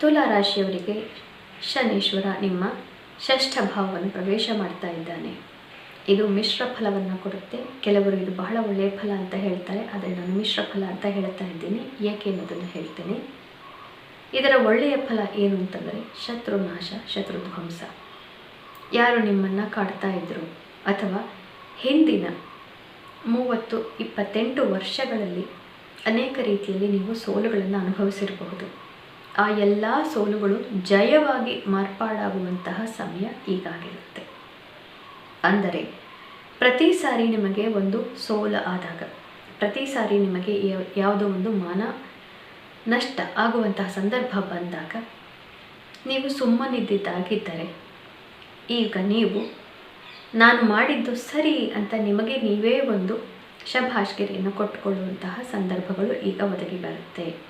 ತುಲಾ ರಾಶಿಯವರಿಗೆ ಶನೀಶ್ವರ ನಿಮ್ಮ ಷಷ್ಠ ಭಾವವನ್ನು ಪ್ರವೇಶ ಮಾಡ್ತಾ ಇದ್ದಾನೆ. ಇದು ಮಿಶ್ರ ಫಲವನ್ನು ಕೊಡುತ್ತೆ. ಕೆಲವರು ಇದು ಬಹಳ ಒಳ್ಳೆಯ ಫಲ ಅಂತ ಹೇಳ್ತಾರೆ. ಆದರೆ ನಾನು ಮಿಶ್ರ ಫಲ ಅಂತ ಹೇಳ್ತಾ ಇದ್ದೀನಿ. ಏಕೆ ಅನ್ನೋದನ್ನು ಹೇಳ್ತೇನೆ. ಇದರ ಒಳ್ಳೆಯ ಫಲ ಏನು ಅಂತಂದರೆ ಶತ್ರುನಾಶ, ಶತ್ರುಧ್ವಂಸ. ಯಾರು ನಿಮ್ಮನ್ನು ಕಾಡ್ತಾ ಇದ್ದರು ಅಥವಾ ಹಿಂದಿನ ಮೂವತ್ತು, ಇಪ್ಪತ್ತೆಂಟು ವರ್ಷಗಳಲ್ಲಿ ಅನೇಕ ರೀತಿಯಲ್ಲಿ ನೀವು ಸೋಲುಗಳನ್ನು ಅನುಭವಿಸಿರಬಹುದು. ಆ ಎಲ್ಲ ಸೋಲುಗಳು ಜಯವಾಗಿ ಮಾರ್ಪಾಡಾಗುವಂತಹ ಸಮಯ ಈಗಾಗಿರುತ್ತೆ. ಅಂದರೆ, ಪ್ರತಿ ಸಾರಿ ನಿಮಗೆ ಒಂದು ಸೋಲ ಆದಾಗ, ಪ್ರತಿ ಸಾರಿ ನಿಮಗೆ ಯಾವುದೋ ಒಂದು ಮಾನ ನಷ್ಟ ಆಗುವಂತಹ ಸಂದರ್ಭ ಬಂದಾಗ, ನೀವು ಸುಮ್ಮನಿದ್ದಿದ್ದಾಗಿದ್ದರೆ, ಈಗ ನೀವು, ನಾನು ಮಾಡಿದ್ದು ಸರಿ ಅಂತ ನಿಮಗೆ ನೀವೇ ಒಂದು ಶಭಾಷ್ಗಿರಿಯನ್ನು ಕೊಟ್ಟುಕೊಳ್ಳುವಂತಹ ಸಂದರ್ಭಗಳು ಈಗ ಒದಗಿ ಬರುತ್ತೆ.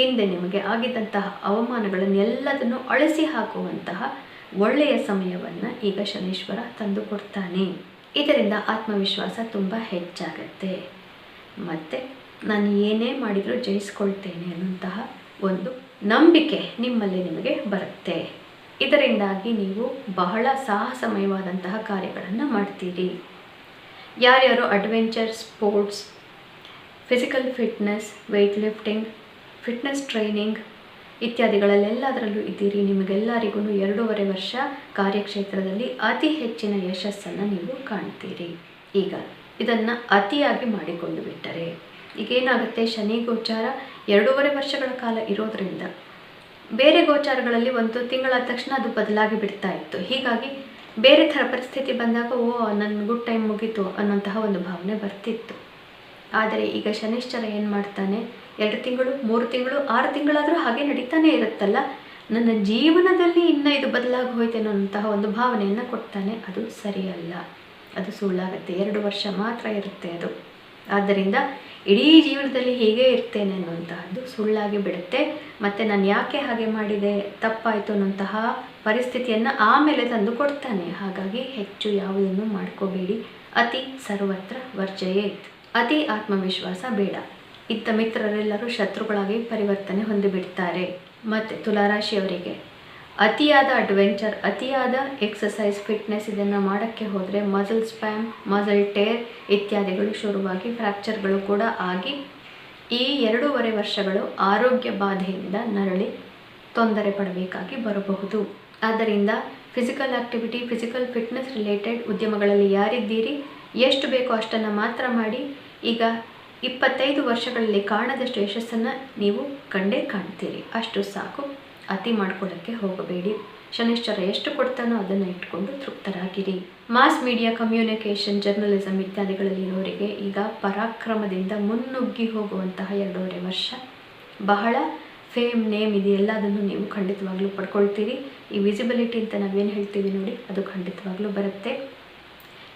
ಹಿಂದೆ ನಿಮಗೆ ಆಗಿದ್ದಂತಹ ಅವಮಾನಗಳನ್ನೆಲ್ಲದನ್ನು ಅಳಿಸಿ ಹಾಕುವಂತಹ ಒಳ್ಳೆಯ ಸಮಯವನ್ನು ಈಗ ಶನೀಶ್ವರ ತಂದು ಕೊಡ್ತಾನೆ. ಇದರಿಂದ ಆತ್ಮವಿಶ್ವಾಸ ತುಂಬ ಹೆಚ್ಚಾಗತ್ತೆ. ಮತ್ತು ನಾನು ಏನೇ ಮಾಡಿದರೂ ಜಯಿಸ್ಕೊಳ್ತೇನೆ ಅನ್ನುವಂತಹ ಒಂದು ನಂಬಿಕೆ ನಿಮ್ಮಲ್ಲಿ ನಿಮಗೆ ಬರುತ್ತೆ. ಇದರಿಂದಾಗಿ ನೀವು ಬಹಳ ಸಾಹಸಮಯವಾದಂತಹ ಕಾರ್ಯಗಳನ್ನು ಮಾಡ್ತೀರಿ. ಯಾರ್ಯಾರು adventure sports physical fitness weight lifting fitness training ಇತ್ಯಾದಿಗಳಲ್ಲೆಲ್ಲದರಲ್ಲೂ ಇದ್ದೀರಿ. ನಿಮಗೆಲ್ಲರಿಗೂ ಎರಡೂವರೆ ವರ್ಷ ಕಾರ್ಯಕ್ಷೇತ್ರದಲ್ಲಿ ಅತಿ ಹೆಚ್ಚಿನ ಯಶಸ್ಸನ್ನು ನೀವು ಕಾಣ್ತೀರಿ. ಈಗ ಇದನ್ನು ಅತಿಯಾಗಿ ಮಾಡಿಕೊಂಡು ಬಿಟ್ಟರೆ ಈಗೇನಾಗುತ್ತೆ? ಶನಿ ಗೋಚಾರ ಎರಡೂವರೆ ವರ್ಷಗಳ ಕಾಲ ಇರೋದರಿಂದ ಬೇರೆ ಗೋಚಾರಗಳಲ್ಲಿ ಒಂದು ತಿಂಗಳಾದ ತಕ್ಷಣ ಅದು ಬದಲಾಗಿ ಬಿಡ್ತಾ ಇತ್ತು. ಹೀಗಾಗಿ ಬೇರೆ ಥರ ಪರಿಸ್ಥಿತಿ ಬಂದಾಗ, ಓ, ನನ್ನ ಗುಡ್ ಟೈಮ್ ಮುಗೀತು ಅನ್ನೋಂತಹ ಒಂದು ಭಾವನೆ ಬರ್ತಿತ್ತು. ಆದರೆ ಈಗ ಶನಿಶ್ಚರ ಏನು ಮಾಡ್ತಾನೆ? ಎರಡು ತಿಂಗಳು, ಮೂರು ತಿಂಗಳು, ಆರು ತಿಂಗಳಾದರೂ ಹಾಗೆ ನಡೀತಾನೆ ಇರುತ್ತಲ್ಲ? ನನ್ನ ಜೀವನದಲ್ಲಿ ಇನ್ನೂ ಇದು ಬದಲಾಗಿ ಹೋಯ್ತೇನೋ ಅನ್ನೋಂತಹ ಒಂದು ಭಾವನೆಯನ್ನು ಕೊಡ್ತಾನೆ. ಅದು ಸರಿಯಲ್ಲ. ಅದು ಸುಳ್ಳಾಗುತ್ತೆ. ಎರಡು ವರ್ಷ ಮಾತ್ರ ಇರುತ್ತೆ ಅದು. ಆದ್ದರಿಂದ ಇಡೀ ಜೀವನದಲ್ಲಿ ಹೀಗೆ ಇರ್ತೇನೆ ಅನ್ನುವಂತಹದ್ದು ಸುಳ್ಳಾಗಿ ಬಿಡುತ್ತೆ. ಮತ್ತು ನಾನು ಯಾಕೆ ಹಾಗೆ ಮಾಡಿದೆ? ತಪ್ಪಾಯಿತು ಅನ್ನುವಂತಹ ಪರಿಸ್ಥಿತಿಯನ್ನು ಆಮೇಲೆ ತಂದು ಕೊಡ್ತಾನೆ. ಹಾಗಾಗಿ ಹೆಚ್ಚು ಯಾವುದನ್ನು ಮಾಡ್ಕೋಬೇಡಿ. ಅತಿ ಸರ್ವತ್ರ ವರ್ಜಯೇತ್. ಅತಿ ಆತ್ಮವಿಶ್ವಾಸ ಬೇಡ. ಇದ್ದ ಮಿತ್ರರೆಲ್ಲರೂ ಶತ್ರುಗಳಾಗಿ ಪರಿವರ್ತನೆ ಹೊಂದಿಬಿಡ್ತಾರೆ. ಮತ್ತು ತುಲಾರಾಶಿಯವರಿಗೆ, ಅತಿಯಾದ ಅಡ್ವೆಂಚರ್, ಅತಿಯಾದ ಎಕ್ಸಸೈಸ್ ಫಿಟ್ನೆಸ್ ಇದನ್ನು ಮಾಡೋಕ್ಕೆ ಹೋದರೆ ಮಸಲ್ ಸ್ಪ್ಯಾಮ್, ಮಸಲ್ ಟೇರ್ ಇತ್ಯಾದಿಗಳು ಶುರುವಾಗಿ ಫ್ರ್ಯಾಕ್ಚರ್ಗಳು ಕೂಡ ಆಗಿ ಈ ಎರಡೂವರೆ ವರ್ಷಗಳು ಆರೋಗ್ಯ ಬಾಧೆಯಿಂದ ನರಳಿ ತೊಂದರೆ ಪಡಬೇಕಾಗಿ ಬರಬಹುದು. ಆದ್ದರಿಂದ physical activity, physical fitness related ಉದ್ಯಮಗಳಲ್ಲಿ ಯಾರಿದ್ದೀರಿ, ಎಷ್ಟು ಬೇಕೋ ಅಷ್ಟನ್ನು ಮಾತ್ರ ಮಾಡಿ ಈಗ ಇಪ್ಪತ್ತೈದು ವರ್ಷಗಳಲ್ಲಿ ಕಾಣದಷ್ಟು ಯಶಸ್ಸನ್ನು ನೀವು ಕಂಡೇ ಕಾಣ್ತೀರಿ. ಅಷ್ಟು ಸಾಕು. ಅತಿ ಮಾಡ್ಕೊಳ್ಳೋಕ್ಕೆ ಹೋಗಬೇಡಿ. ಶನಿಶ್ಚರ ಎಷ್ಟು ಕೊಡ್ತಾನೋ ಅದನ್ನು ಇಟ್ಕೊಂಡು ತೃಪ್ತರಾಗಿರಿ. ಮಾಸ್ ಮೀಡಿಯಾ ಕಮ್ಯುನಿಕೇಷನ್ ಜರ್ನಲಿಸಮ್ ಇತ್ಯಾದಿಗಳಲ್ಲಿರೋರಿಗೆ ಈಗ ಪರಾಕ್ರಮದಿಂದ ಮುನ್ನುಗ್ಗಿ ಹೋಗುವಂತಹ ಎರಡೂವರೆ ವರ್ಷ ಬಹಳ ಫೇಮ್ ನೇಮ್ ಇದೆಲ್ಲದನ್ನು ನೀವು ಖಂಡಿತವಾಗ್ಲೂ ಪಡ್ಕೊಳ್ತೀರಿ. ಈ ವಿಸಿಬಿಲಿಟಿ ಅಂತ ನಾವೇನು ಹೇಳ್ತೀವಿ ನೋಡಿ, ಅದು ಖಂಡಿತವಾಗ್ಲೂ ಬರುತ್ತೆ.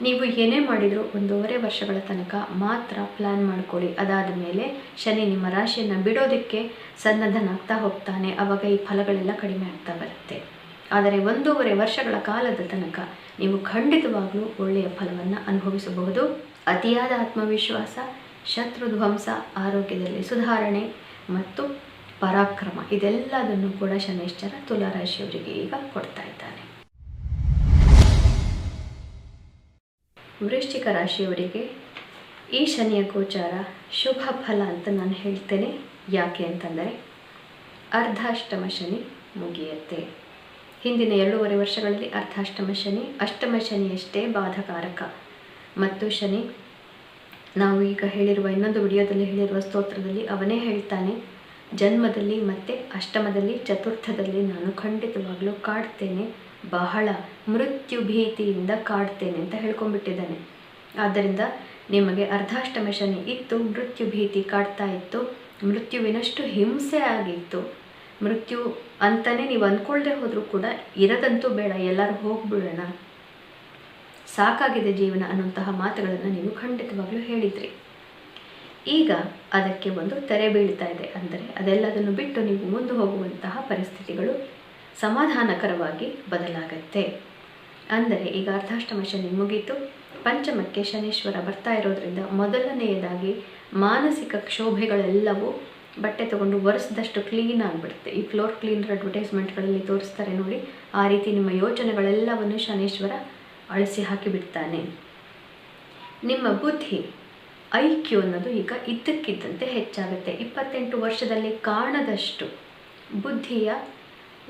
ನೀವು ಏನೇ ಮಾಡಿದರೂ ಒಂದೂವರೆ ವರ್ಷಗಳ ತನಕ ಮಾತ್ರ ಪ್ಲ್ಯಾನ್ ಮಾಡ್ಕೊಳ್ಳಿ. ಅದಾದ ಮೇಲೆ ಶನಿ ನಿಮ್ಮ ರಾಶಿಯನ್ನು ಬಿಡೋದಕ್ಕೆ ಸನ್ನದ್ಧನಾಗ್ತಾ ಹೋಗ್ತಾನೆ. ಆವಾಗ ಈ ಫಲಗಳೆಲ್ಲ ಕಡಿಮೆ ಆಗ್ತಾ ಬರುತ್ತೆ. ಆದರೆ ಒಂದೂವರೆ ವರ್ಷಗಳ ಕಾಲದ ತನಕ ನೀವು ಖಂಡಿತವಾಗಲೂ ಒಳ್ಳೆಯ ಫಲವನ್ನು ಅನುಭವಿಸಬಹುದು. ಅತಿಯಾದ ಆತ್ಮವಿಶ್ವಾಸ ಶತ್ರು ಧ್ವಂಸ, ಆರೋಗ್ಯದಲ್ಲಿ ಸುಧಾರಣೆ ಮತ್ತು ಪರಾಕ್ರಮ, ಇದೆಲ್ಲದನ್ನು ಕೂಡ ಶನೇಶ್ವರ ತುಲಾರಾಶಿಯವರಿಗೆ ಈಗ ಕೊಡ್ತಾ ಇದ್ದಾನೆ ವೃಶ್ಚಿಕ ರಾಶಿಯವರಿಗೆ ಈ ಶನಿಯ ಗೋಚಾರ ಶುಭ ಫಲ ಅಂತ ನಾನು ಹೇಳ್ತೇನೆ. ಯಾಕೆ ಅಂತಂದರೆ ಅರ್ಧಾಷ್ಟಮ ಶನಿ ಮುಗಿಯುತ್ತೆ. ಹಿಂದಿನ ಎರಡೂವರೆ ವರ್ಷಗಳಲ್ಲಿ ಅರ್ಧಾಷ್ಟಮ ಶನಿ, ಅಷ್ಟಮ ಶನಿಯಷ್ಟೇ ಬಾಧಕಾರಕ. ಮತ್ತು ಶನಿ, ನಾವು ಈಗ ಹೇಳಿರುವ ಇನ್ನೊಂದು ವಿಡಿಯೋದಲ್ಲಿ ಹೇಳಿರುವ ಸ್ತೋತ್ರದಲ್ಲಿ ಅವನೇ ಹೇಳ್ತಾನೆ, ಜನ್ಮದಲ್ಲಿ ಮತ್ತು ಅಷ್ಟಮದಲ್ಲಿ, ಚತುರ್ಥದಲ್ಲಿ ನಾನು ಖಂಡಿತವಾಗಲೂ ಕಾಡ್ತೇನೆ. ಬಹಳ ಮೃತ್ಯು ಭೀತಿಯಿಂದ ಕಾಡ್ತೇನೆ ಅಂತ ಹೇಳ್ಕೊಂಡ್ಬಿಟ್ಟಿದ್ದಾನೆ. ಆದ್ದರಿಂದ ನಿಮಗೆ ಅರ್ಧಾಷ್ಟಮ ಶನಿ ಇತ್ತು, ಮೃತ್ಯು ಭೀತಿ ಕಾಡ್ತಾ ಇತ್ತು, ಮೃತ್ಯುವಿನಷ್ಟು ಹಿಂಸೆ ಆಗಿತ್ತು. ಮೃತ್ಯು ಅಂತಲೇ ನೀವು ಅಂದ್ಕೊಳ್ಳದೆ ಹೋದರೂ ಕೂಡ ಇರದಂತೂ ಬೇಡ, ಎಲ್ಲರೂ ಹೋಗ್ಬಿಡೋಣ. ಸಾಕಾಗಿದೆ ಜೀವನ ಅನ್ನುವಂತಹ ಮಾತುಗಳನ್ನು ನೀವು ಖಂಡಿತವಾಗ್ಲೂ ಹೇಳಿದ್ರಿ. ಈಗ ಅದಕ್ಕೆ ಒಂದು ತೆರೆ ಬೀಳ್ತಾ ಇದೆ, ಅಂದರೆ ಅದೆಲ್ಲದನ್ನು ಬಿಟ್ಟು ನೀವು ಮುಂದೆ ಹೋಗುವಂತಹ ಪರಿಸ್ಥಿತಿಗಳು ಸಮಾಧಾನಕರವಾಗಿ ಬದಲಾಗತ್ತೆ. ಅಂದರೆ ಈಗ ಅರ್ಧಾಷ್ಟಮ ಶನಿ ಮುಗೀತು. ಪಂಚಮಕ್ಕೆ ಶನೀಶ್ವರ ಬರ್ತಾ ಇರೋದ್ರಿಂದ ಮೊದಲನೆಯದಾಗಿ ಮಾನಸಿಕ ಕ್ಷೋಭೆಗಳೆಲ್ಲವೂ ಬಟ್ಟೆ ತೊಗೊಂಡು ಒರೆಸಿದಷ್ಟು ಕ್ಲೀನ್ ಆಗಿಬಿಡುತ್ತೆ. ಈ ಫ್ಲೋರ್ ಕ್ಲೀನರ್ ಅಡ್ವರ್ಟೈಸ್ಮೆಂಟ್ಗಳಲ್ಲಿ ತೋರಿಸ್ತಾರೆ ನೋಡಿ. ಆ ರೀತಿ ನಿಮ್ಮ ಯೋಚನೆಗಳೆಲ್ಲವನ್ನು ಶನೇಶ್ವರ ಅಳಿಸಿ ಹಾಕಿಬಿಡ್ತಾನೆ. ನಿಮ್ಮ ಬುದ್ಧಿ ಐ ಕ್ಯೂ ಅನ್ನೋದು ಈಗ ಇದ್ದಕ್ಕಿದ್ದಂತೆ ಹೆಚ್ಚಾಗುತ್ತೆ. ಇಪ್ಪತ್ತೆಂಟು ವರ್ಷದಲ್ಲಿ ಕಾಣದಷ್ಟು ಬುದ್ಧಿಯ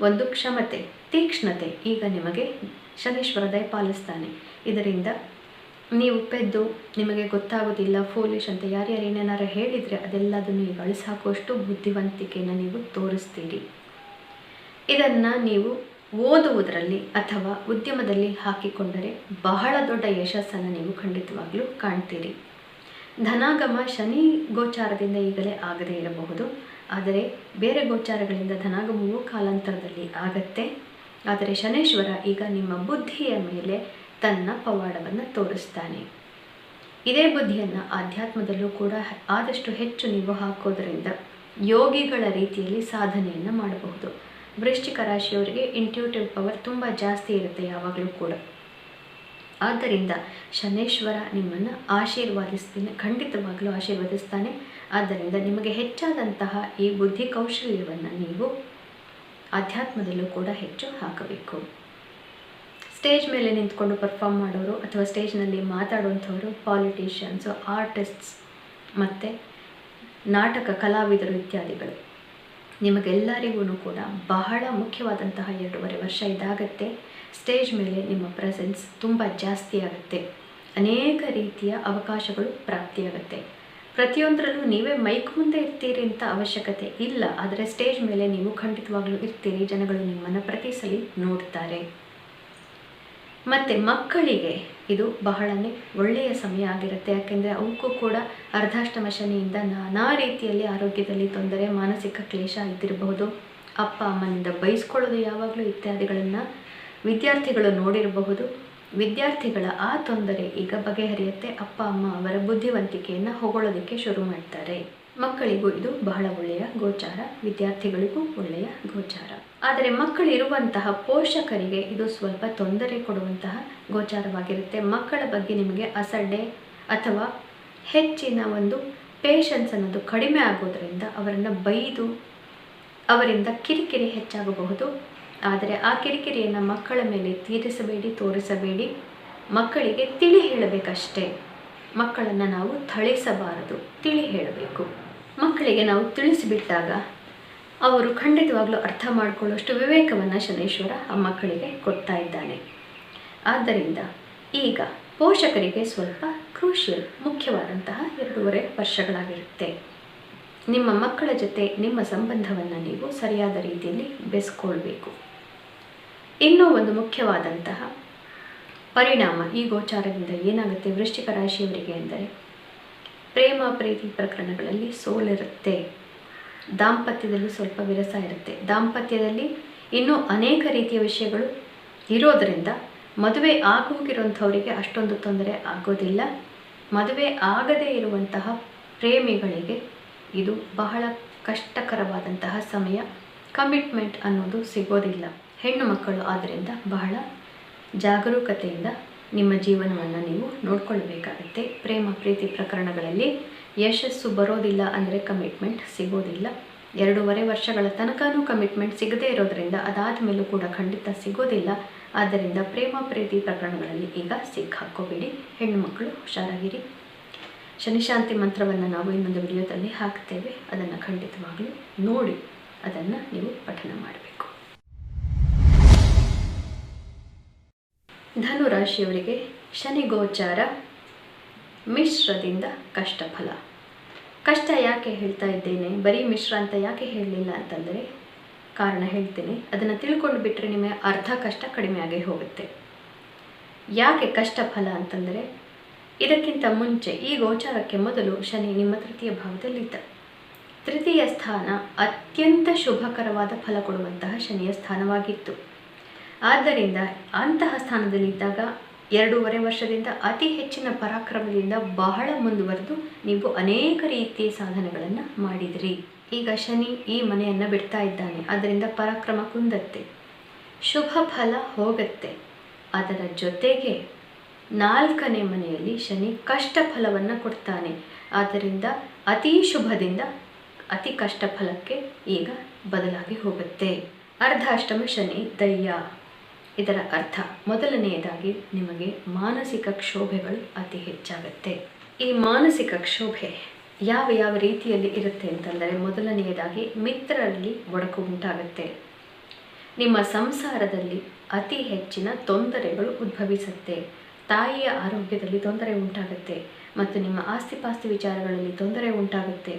ಒಂದು ಕ್ಷಮತೆ, ತೀಕ್ಷ್ಣತೆ ಈಗ ನಿಮಗೆ ಶನೀಶ್ವರ ದಯಪಾಲಿಸ್ತಾನೆ ಇದರಿಂದ ನೀವು ಪೆದ್ದು, ನಿಮಗೆ ಗೊತ್ತಾಗೋದಿಲ್ಲ ಫೋಲಿಶ್ ಅಂತ ಯಾರ್ಯಾರು ಏನೇನಾರು ಹೇಳಿದರೆ ಅದೆಲ್ಲದನ್ನು ಈಗ ಅಳಿಸಾಕುವಷ್ಟು ಬುದ್ಧಿವಂತಿಕೆಯನ್ನು ನೀವು ತೋರಿಸ್ತೀರಿ. ಇದನ್ನು ನೀವು ಓದುವುದರಲ್ಲಿ ಅಥವಾ ಉದ್ಯಮದಲ್ಲಿ ಹಾಕಿಕೊಂಡರೆ ಬಹಳ ದೊಡ್ಡ ಯಶಸ್ಸನ್ನು ನೀವು ಖಂಡಿತವಾಗಲೂ ಕಾಣ್ತೀರಿ. ಧನಾಗಮ ಶನಿ ಗೋಚಾರದಿಂದ ಈಗಲೇ ಆಗದೇ ಇರಬಹುದು. ಆದರೆ ಬೇರೆ ಗೋಚಾರಗಳಿಂದ ಧನಾಗಮವು ಕಾಲಾಂತರದಲ್ಲಿ ಆಗತ್ತೆ. ಆದರೆ ಶನೇಶ್ವರ ಈಗ ನಿಮ್ಮ ಬುದ್ಧಿಯ ಮೇಲೆ ತನ್ನ ಪವಾಡವನ್ನು ತೋರಿಸ್ತಾನೆ. ಇದೇ ಬುದ್ಧಿಯನ್ನು ಆಧ್ಯಾತ್ಮದಲ್ಲೂ ಕೂಡ ಆದಷ್ಟು ಹೆಚ್ಚು ನೀವು ಹಾಕೋದರಿಂದ ಯೋಗಿಗಳ ರೀತಿಯಲ್ಲಿ ಸಾಧನೆಯನ್ನು ಮಾಡಬಹುದು. ವೃಶ್ಚಿಕ ರಾಶಿಯವರಿಗೆ ಇಂಟ್ಯೂಟಿವ್ ಪವರ್ ತುಂಬ ಜಾಸ್ತಿ ಇರುತ್ತೆ ಯಾವಾಗಲೂ ಕೂಡ. ಆದ್ದರಿಂದ ಶನೇಶ್ವರ ನಿಮ್ಮನ್ನು ಆಶೀರ್ವಾದಿಸ್ತೀನಿ, ಖಂಡಿತವಾಗಲೂ ಆಶೀರ್ವದಿಸ್ತಾನೆ. ಆದ್ದರಿಂದ ನಿಮಗೆ ಹೆಚ್ಚಾದಂತಹ ಈ ಬುದ್ಧಿ ಕೌಶಲ್ಯವನ್ನು ನೀವು ಆಧ್ಯಾತ್ಮದಲ್ಲೂ ಕೂಡ ಹೆಚ್ಚು ಹಾಕಬೇಕು. ಸ್ಟೇಜ್ ಮೇಲೆ ನಿಂತ್ಕೊಂಡು ಪರ್ಫಾರ್ಮ್ ಮಾಡೋರು ಅಥವಾ ಸ್ಟೇಜ್ನಲ್ಲಿ ಮಾತಾಡುವಂಥವರು, ಪಾಲಿಟಿಷಿಯನ್ಸು, ಆರ್ಟಿಸ್ಟ್ಸ್ ಮತ್ತು ನಾಟಕ ಕಲಾವಿದರು ಇತ್ಯಾದಿಗಳು. ನಿಮಗೆಲ್ಲರಿಗೂ ಕೂಡ ಬಹಳ ಮುಖ್ಯವಾದಂತಹ ಎರಡೂವರೆ ವರ್ಷ ಇದಾಗತ್ತೆ. ಸ್ಟೇಜ್ ಮೇಲೆ ನಿಮ್ಮ ಪ್ರೆಸೆನ್ಸ್ ತುಂಬ ಜಾಸ್ತಿ ಆಗುತ್ತೆ. ಅನೇಕ ರೀತಿಯ ಅವಕಾಶಗಳು ಪ್ರಾಪ್ತಿಯಾಗುತ್ತೆ. ಪ್ರತಿಯೊಂದರಲ್ಲೂ ನೀವೇ ಮೈಕ್ ಮುಂದೆ ಇರ್ತೀರಿ ಅಂತ ಅವಶ್ಯಕತೆ ಇಲ್ಲ. ಆದರೆ ಸ್ಟೇಜ್ ಮೇಲೆ ನೀವು ಖಂಡಿತವಾಗ್ಲೂ ಇರ್ತೀರಿ. ಜನಗಳು ನಿಮ್ಮನ್ನು ಪ್ರತಿ ಸಲ ನೋಡ್ತಾರೆ. ಮತ್ತು ಮಕ್ಕಳಿಗೆ ಇದು ಬಹಳನೇ ಒಳ್ಳೆಯ ಸಮಯ ಆಗಿರುತ್ತೆ. ಯಾಕೆಂದರೆ ಅವಕ್ಕೂ ಕೂಡ ಅರ್ಧಾಷ್ಟಮ ಶನಿಯಿಂದ ನಾನಾ ರೀತಿಯಲ್ಲಿ ಆರೋಗ್ಯದಲ್ಲಿ ತೊಂದರೆ, ಮಾನಸಿಕ ಕ್ಲೇಶ ಇದ್ದಿರಬಹುದು. ಅಪ್ಪ, ಅಮ್ಮನಿಂದ ಬೈಸ್ಕೊಳ್ಳೋದು ಯಾವಾಗಲೂ ಇತ್ಯಾದಿಗಳನ್ನು ವಿದ್ಯಾರ್ಥಿಗಳು ನೋಡಿರಬಹುದು. ವಿದ್ಯಾರ್ಥಿಗಳ ಆ ತೊಂದರೆ ಈಗ ಬಗೆಹರಿಯುತ್ತೆ. ಅಪ್ಪ, ಅಮ್ಮ ಅವರ ಬುದ್ಧಿವಂತಿಕೆಯನ್ನು ಹೊಗಳೋದಕ್ಕೆ ಶುರು ಮಾಡ್ತಾರೆ. ಮಕ್ಕಳಿಗೂ ಇದು ಬಹಳ ಒಳ್ಳೆಯ ಗೋಚಾರ, ವಿದ್ಯಾರ್ಥಿಗಳಿಗೂ ಒಳ್ಳೆಯ ಗೋಚಾರ. ಆದರೆ ಮಕ್ಕಳಿರುವಂತಹ ಪೋಷಕರಿಗೆ ಇದು ಸ್ವಲ್ಪ ತೊಂದರೆ ಕೊಡುವಂತಹ ಗೋಚಾರವಾಗಿರುತ್ತೆ. ಮಕ್ಕಳ ಬಗ್ಗೆ ನಿಮಗೆ ಅಸಡ್ಡೆ ಅಥವಾ ಹೆಚ್ಚಿನ ಒಂದು ಪೇಷನ್ಸ್ ಅನ್ನೋದು ಕಡಿಮೆ ಆಗೋದ್ರಿಂದ ಅವರನ್ನು ಬೈದು ಅವರಿಂದ ಕಿರಿಕಿರಿ ಹೆಚ್ಚಾಗಬಹುದು. ಆದರೆ ಆ ಕಿರಿಕಿರಿಯನ್ನು ಮಕ್ಕಳ ಮೇಲೆ ತೀರಿಸಬೇಡಿ, ತೋರಿಸಬೇಡಿ. ಮಕ್ಕಳಿಗೆ ತಿಳಿ ಹೇಳಬೇಕಷ್ಟೇ. ಮಕ್ಕಳನ್ನು ನಾವು ಥಳಿಸಬಾರದು. ತಿಳಿ ಹೇಳಬೇಕು. ಮಕ್ಕಳಿಗೆ ನಾವು ತಿಳಿಸಿಬಿಟ್ಟಾಗ ಅವರು ಖಂಡಿತವಾಗ್ಲೂ ಅರ್ಥ ಮಾಡಿಕೊಳ್ಳುವಷ್ಟು ವಿವೇಕವನ್ನು ಶನೇಶ್ವರ ಆ ಮಕ್ಕಳಿಗೆ ಕೊಡ್ತಾ ಇದ್ದಾನೆ. ಆದ್ದರಿಂದ ಈಗ ಪೋಷಕರಿಗೆ ಸ್ವಲ್ಪ ಕ್ರೂಷಿಯಲ್ ಮುಖ್ಯವಾದಂತಹ ಎರಡೂವರೆ ವರ್ಷಗಳಾಗಿರುತ್ತೆ. ನಿಮ್ಮ ಮಕ್ಕಳ ಜೊತೆ ನಿಮ್ಮ ಸಂಬಂಧವನ್ನು ನೀವು ಸರಿಯಾದ ರೀತಿಯಲ್ಲಿ ಬೆಸ್ಕೊಳ್ಬೇಕು. ಇನ್ನೂ ಒಂದು ಮುಖ್ಯವಾದಂತಹ ಪರಿಣಾಮ ಈ ಗೋಚಾರದಿಂದ ಏನಾಗುತ್ತೆ ವೃಶ್ಚಿಕ ರಾಶಿಯವರಿಗೆ ಎಂದರೆ ಪ್ರೇಮ ಪ್ರೀತಿ ಪ್ರಕರಣಗಳಲ್ಲಿ ಸೋಲಿರುತ್ತೆ. ದಾಂಪತ್ಯದಲ್ಲಿ ಸ್ವಲ್ಪ ವಿರಸ ಇರುತ್ತೆ. ದಾಂಪತ್ಯದಲ್ಲಿ ಇನ್ನೂ ಅನೇಕ ರೀತಿಯ ವಿಷಯಗಳು ಇರೋದರಿಂದ ಮದುವೆ ಆಗೋಗಿರುವಂಥವರಿಗೆ ಅಷ್ಟೊಂದು ತೊಂದರೆ ಆಗೋದಿಲ್ಲ. ಮದುವೆ ಆಗದೇ ಇರುವಂತಹ ಪ್ರೇಮಿಗಳಿಗೆ ಇದು ಬಹಳ ಕಷ್ಟಕರವಾದಂತಹ ಸಮಯ. ಕಮಿಟ್ಮೆಂಟ್ ಅನ್ನೋದು ಸಿಗೋದಿಲ್ಲ. ಹೆಣ್ಣು ಮಕ್ಕಳು ಆದ್ದರಿಂದ ಬಹಳ ಜಾಗರೂಕತೆಯಿಂದ ನಿಮ್ಮ ಜೀವನವನ್ನು ನೀವು ನೋಡ್ಕೊಳ್ಬೇಕಾಗತ್ತೆ. ಪ್ರೇಮ, ಪ್ರೀತಿ ಪ್ರಕರಣಗಳಲ್ಲಿ ಯಶಸ್ಸು ಬರೋದಿಲ್ಲ ಅಂದರೆ ಕಮಿಟ್ಮೆಂಟ್ ಸಿಗೋದಿಲ್ಲ. ಎರಡೂವರೆ ವರ್ಷಗಳ ತನಕನೂ ಕಮಿಟ್ಮೆಂಟ್ ಸಿಗದೇ ಇರೋದರಿಂದ ಅದಾದ ಮೇಲೂ ಕೂಡ ಖಂಡಿತ ಸಿಗೋದಿಲ್ಲ. ಆದ್ದರಿಂದ ಪ್ರೇಮ, ಪ್ರೀತಿ ಪ್ರಕರಣಗಳಲ್ಲಿ ಈಗ ಸಿಕ್ಕಾಕೋಬೇಡಿ ಹೆಣ್ಣುಮಕ್ಕಳು ಹುಷಾರಾಗಿರಿ. ಶನಿಶಾಂತಿ ಮಂತ್ರವನ್ನು ನಾವು ಇನ್ನೊಂದು ವಿಡಿಯೋದಲ್ಲಿ ಹಾಕ್ತೇವೆ. ಅದನ್ನು ಖಂಡಿತವಾಗಲೂ ನೋಡಿ. ಅದನ್ನು ನೀವು ಪಠನ ಮಾಡಬೇಕು ಧನು ರಾಶಿಯವರಿಗೆ ಶನಿ ಗೋಚಾರ ಮಿಶ್ರದಿಂದ ಕಷ್ಟ ಫಲ ಕಷ್ಟ ಯಾಕೆ ಹೇಳ್ತಾ ಇದ್ದೇನೆ? ಬರೀ ಮಿಶ್ರ ಅಂತ ಯಾಕೆ ಹೇಳಲಿಲ್ಲ ಅಂತಂದರೆ, ಕಾರಣ ಹೇಳ್ತೇನೆ. ಅದನ್ನು ತಿಳ್ಕೊಂಡು ಬಿಟ್ಟರೆ ನಿಮಗೆ ಅರ್ಧ ಕಷ್ಟ ಕಡಿಮೆ ಆಗೇ ಹೋಗುತ್ತೆ. ಯಾಕೆ ಕಷ್ಟ ಫಲ ಅಂತಂದರೆ, ಇದಕ್ಕಿಂತ ಮುಂಚೆ ಈ ಗೋಚಾರಕ್ಕೆ ಮೊದಲು ಶನಿ ನಿಮ್ಮ ತೃತೀಯ ಭಾವದಲ್ಲಿದ್ದ. ತೃತೀಯ ಸ್ಥಾನ ಅತ್ಯಂತ ಶುಭಕರವಾದ ಫಲ ಕೊಡುವಂತಹ ಶನಿಯ ಸ್ಥಾನವಾಗಿತ್ತು. ಆದ್ದರಿಂದ ಅಂತಹ ಸ್ಥಾನದಲ್ಲಿದ್ದಾಗ ಎರಡೂವರೆ ವರ್ಷದಿಂದ ಅತಿ ಹೆಚ್ಚಿನ ಪರಾಕ್ರಮದಿಂದ ಬಹಳ ಮುಂದುವರೆದು ನೀವು ಅನೇಕ ರೀತಿಯ ಸಾಧನೆಗಳನ್ನು ಮಾಡಿದಿರಿ. ಈಗ ಶನಿ ಈ ಮನೆಯನ್ನು ಬಿಡ್ತಾ ಇದ್ದಾನೆ. ಅದರಿಂದ ಪರಾಕ್ರಮ ಕುಂದತ್ತೆ. ಶುಭ ಫಲ ಹೋಗುತ್ತೆ. ಅದರ ಜೊತೆಗೆ ನಾಲ್ಕನೇ ಮನೆಯಲ್ಲಿ ಶನಿ ಕಷ್ಟ ಫಲವನ್ನು ಕೊಡ್ತಾನೆ. ಆದ್ದರಿಂದ ಅತೀ ಶುಭದಿಂದ ಅತಿ ಕಷ್ಟ ಫಲಕ್ಕೆ ಈಗ ಬದಲಾಗಿ ಹೋಗುತ್ತೆ. ಅರ್ಧಾಷ್ಟಮ ಶನಿ ದಯ್ಯ. ಇದರ ಅರ್ಥ ಮೊದಲನೆಯದಾಗಿ ನಿಮಗೆ ಮಾನಸಿಕ ಕ್ಷೋಭೆಗಳು ಅತಿ ಹೆಚ್ಚಾಗುತ್ತೆ. ಈ ಮಾನಸಿಕ ಕ್ಷೋಭೆ ಯಾವ ಯಾವ ರೀತಿಯಲ್ಲಿ ಇರುತ್ತೆ ಅಂತಂದರೆ ಮೊದಲನೆಯದಾಗಿ ಮಿತ್ರರಲ್ಲಿ ಒಡಕು ಉಂಟಾಗುತ್ತೆ. ನಿಮ್ಮ ಸಂಸಾರದಲ್ಲಿ ಅತಿ ಹೆಚ್ಚಿನ ತೊಂದರೆಗಳು ಉದ್ಭವಿಸುತ್ತೆ. ತಾಯಿಯ ಆರೋಗ್ಯದಲ್ಲಿ ತೊಂದರೆ ಉಂಟಾಗುತ್ತೆ ಮತ್ತು ನಿಮ್ಮ ಆಸ್ತಿಪಾಸ್ತಿ ವಿಚಾರಗಳಲ್ಲಿ ತೊಂದರೆ ಉಂಟಾಗುತ್ತೆ.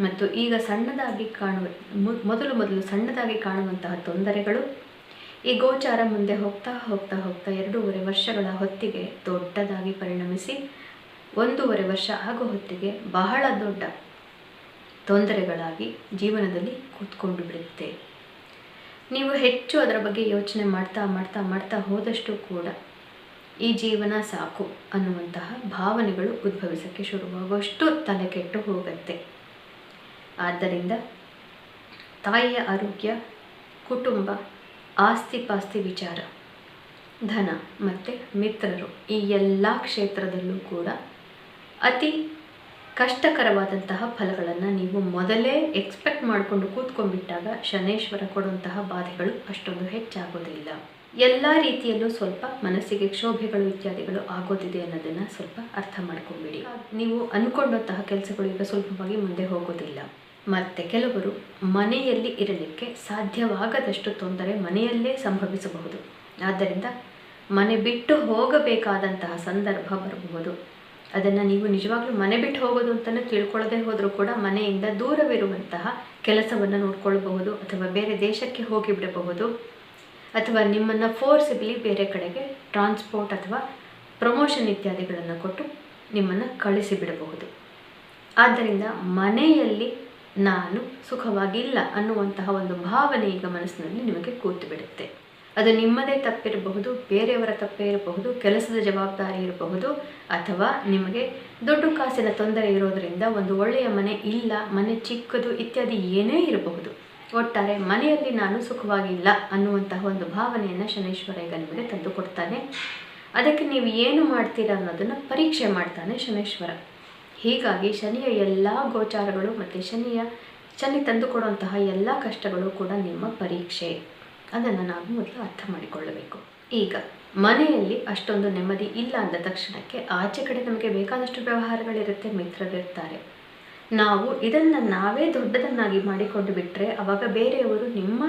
ಮತ್ತು ಈಗ ಸಣ್ಣದಾಗಿ ಕಾಣುವ, ಮೊದಲು ಮೊದಲು ಸಣ್ಣದಾಗಿ ಕಾಣುವಂತಹ ತೊಂದರೆಗಳು ಈ ಗೋಚಾರ ಮುಂದೆ ಹೋಗ್ತಾ ಹೋಗ್ತಾ ಹೋಗ್ತಾ ಎರಡೂವರೆ ವರ್ಷಗಳ ಹೊತ್ತಿಗೆ ದೊಡ್ಡದಾಗಿ ಪರಿಣಮಿಸಿ ಒಂದೂವರೆ ವರ್ಷ ಆಗೋ ಹೊತ್ತಿಗೆ ಬಹಳ ದೊಡ್ಡ ತೊಂದರೆಗಳಾಗಿ ಜೀವನದಲ್ಲಿ ಕೂತ್ಕೊಂಡು ಬಿಡುತ್ತೆ. ನೀವು ಹೆಚ್ಚು ಅದರ ಬಗ್ಗೆ ಯೋಚನೆ ಮಾಡ್ತಾ ಮಾಡ್ತಾ ಮಾಡ್ತಾ ಹೋದಷ್ಟು ಕೂಡ ಈ ಜೀವನ ಸಾಕು ಅನ್ನುವಂತಹ ಭಾವನೆಗಳು ಉದ್ಭವಿಸೋಕ್ಕೆ ಶುರುವಾಗುವಷ್ಟು ತಲೆ ಕೆಟ್ಟು ಹೋಗುತ್ತೆ. ಆದ್ದರಿಂದ ತಾಯಿಯ ಆರೋಗ್ಯ, ಕುಟುಂಬ ಆಸ್ತಿ ಪಾಸ್ತಿ ವಿಚಾರ, ಧನ ಮತ್ತು ಮಿತ್ರರು ಈ ಎಲ್ಲ ಕ್ಷೇತ್ರದಲ್ಲೂ ಕೂಡ ಅತಿ ಕಷ್ಟಕರವಾದಂತಹ ಫಲಗಳನ್ನು ನೀವು ಮೊದಲೇ ಎಕ್ಸ್ಪೆಕ್ಟ್ ಮಾಡಿಕೊಂಡು ಕೂತ್ಕೊಂಡ್ಬಿಟ್ಟಾಗ ಶನೇಶ್ವರ ಕೊಡುವಂತಹ ಬಾಧೆಗಳು ಅಷ್ಟೊಂದು ಹೆಚ್ಚಾಗೋದಿಲ್ಲ. ಎಲ್ಲ ರೀತಿಯಲ್ಲೂ ಸ್ವಲ್ಪ ಮನಸ್ಸಿಗೆ ಕ್ಷೋಭೆಗಳು ಇತ್ಯಾದಿಗಳು ಆಗೋದಿದೆ ಅನ್ನೋದನ್ನು ಸ್ವಲ್ಪ ಅರ್ಥ ಮಾಡ್ಕೊಂಬಿಡಿ. ನೀವು ಅಂದ್ಕೊಂಡಂತಹ ಕೆಲಸಗಳು ಈಗ ಸ್ವಲ್ಪವಾಗಿ ಮುಂದೆ ಹೋಗೋದಿಲ್ಲ. ಮತ್ತು ಕೆಲವರು ಮನೆಯಲ್ಲಿ ಇರಲಿಕ್ಕೆ ಸಾಧ್ಯವಾಗದಷ್ಟು ತೊಂದರೆ ಮನೆಯಲ್ಲೇ ಸಂಭವಿಸಬಹುದು. ಆದ್ದರಿಂದ ಮನೆ ಬಿಟ್ಟು ಹೋಗಬೇಕಾದಂತಹ ಸಂದರ್ಭ ಬರಬಹುದು. ಅದನ್ನು ನೀವು ನಿಜವಾಗ್ಲೂ ಮನೆ ಬಿಟ್ಟು ಹೋಗೋದು ಅಂತಲೇ ತಿಳ್ಕೊಳ್ಳದೆ ಹೋದರೂ ಕೂಡ ಮನೆಯಿಂದ ದೂರವಿರುವಂತಹ ಕೆಲಸವನ್ನು ನೋಡ್ಕೊಳ್ಬಹುದು ಅಥವಾ ಬೇರೆ ದೇಶಕ್ಕೆ ಹೋಗಿಬಿಡಬಹುದು. ಅಥವಾ ನಿಮ್ಮನ್ನು ಫೋರ್ಸಿಬಲಿ ಬೇರೆ ಕಡೆಗೆ ಟ್ರಾನ್ಸ್ಪೋರ್ಟ್ ಅಥವಾ ಪ್ರಮೋಷನ್ ಇತ್ಯಾದಿಗಳನ್ನು ಕೊಟ್ಟು ನಿಮ್ಮನ್ನು ಕಳಿಸಿಬಿಡಬಹುದು. ಆದ್ದರಿಂದ ಮನೆಯಲ್ಲಿ ನಾನು ಸುಖವಾಗಿಲ್ಲ ಅನ್ನುವಂತಹ ಒಂದು ಭಾವನೆ ಈಗ ಮನಸ್ಸಿನಲ್ಲಿ ನಿಮಗೆ ಕೂತು ಬಿಡುತ್ತೆ. ಅದು ನಿಮ್ಮದೇ ತಪ್ಪಿರಬಹುದು, ಬೇರೆಯವರ ತಪ್ಪೇ ಇರಬಹುದು, ಕೆಲಸದ ಜವಾಬ್ದಾರಿ ಇರಬಹುದು, ಅಥವಾ ನಿಮಗೆ ದುಡ್ಡು ಕಾಸಿನ ತೊಂದರೆ ಇರೋದರಿಂದ ಒಂದು ಒಳ್ಳೆಯ ಮನೆ ಇಲ್ಲ, ಮನೆ ಚಿಕ್ಕದು ಇತ್ಯಾದಿ ಏನೇ ಇರಬಹುದು. ಒಟ್ಟಾರೆ ಮನೆಯಲ್ಲಿ ನಾನು ಸುಖವಾಗಿಲ್ಲ ಅನ್ನುವಂತಹ ಒಂದು ಭಾವನೆಯನ್ನು ಶನೇಶ್ವರ ಈಗ ನಿಮಗೆ ತಂದುಕೊಡ್ತಾನೆ ಅದಕ್ಕೆ ನೀವು ಏನು ಮಾಡ್ತೀರಾ ಅನ್ನೋದನ್ನು ಪರೀಕ್ಷೆ ಮಾಡ್ತಾನೆ ಶನೇಶ್ವರ. ಹೀಗಾಗಿ ಶನಿಯ ಎಲ್ಲ ಗೋಚಾರಗಳು ಮತ್ತು ಶನಿಯ, ಶನಿ ತಂದುಕೊಡುವಂತಹ ಎಲ್ಲ ಕಷ್ಟಗಳು ಕೂಡ ನಿಮ್ಮ ಪರೀಕ್ಷೆ. ಅದನ್ನು ನಾವು ಮೊದಲು ಅರ್ಥ ಮಾಡಿಕೊಳ್ಳಬೇಕು. ಈಗ ಮನೆಯಲ್ಲಿ ಅಷ್ಟೊಂದು ನೆಮ್ಮದಿ ಇಲ್ಲ ಅಂದ ತಕ್ಷಣಕ್ಕೆ ಆಚೆ ಕಡೆ ನಮಗೆ ಬೇಕಾದಷ್ಟು ವ್ಯವಹಾರಗಳಿರುತ್ತೆ, ಮಿತ್ರರಿರ್ತಾರೆ. ನಾವು ಇದನ್ನು ನಾವೇ ದೊಡ್ಡದನ್ನಾಗಿ ಮಾಡಿಕೊಂಡು ಬಿಟ್ಟರೆ ಆವಾಗ ಬೇರೆಯವರು ನಿಮ್ಮ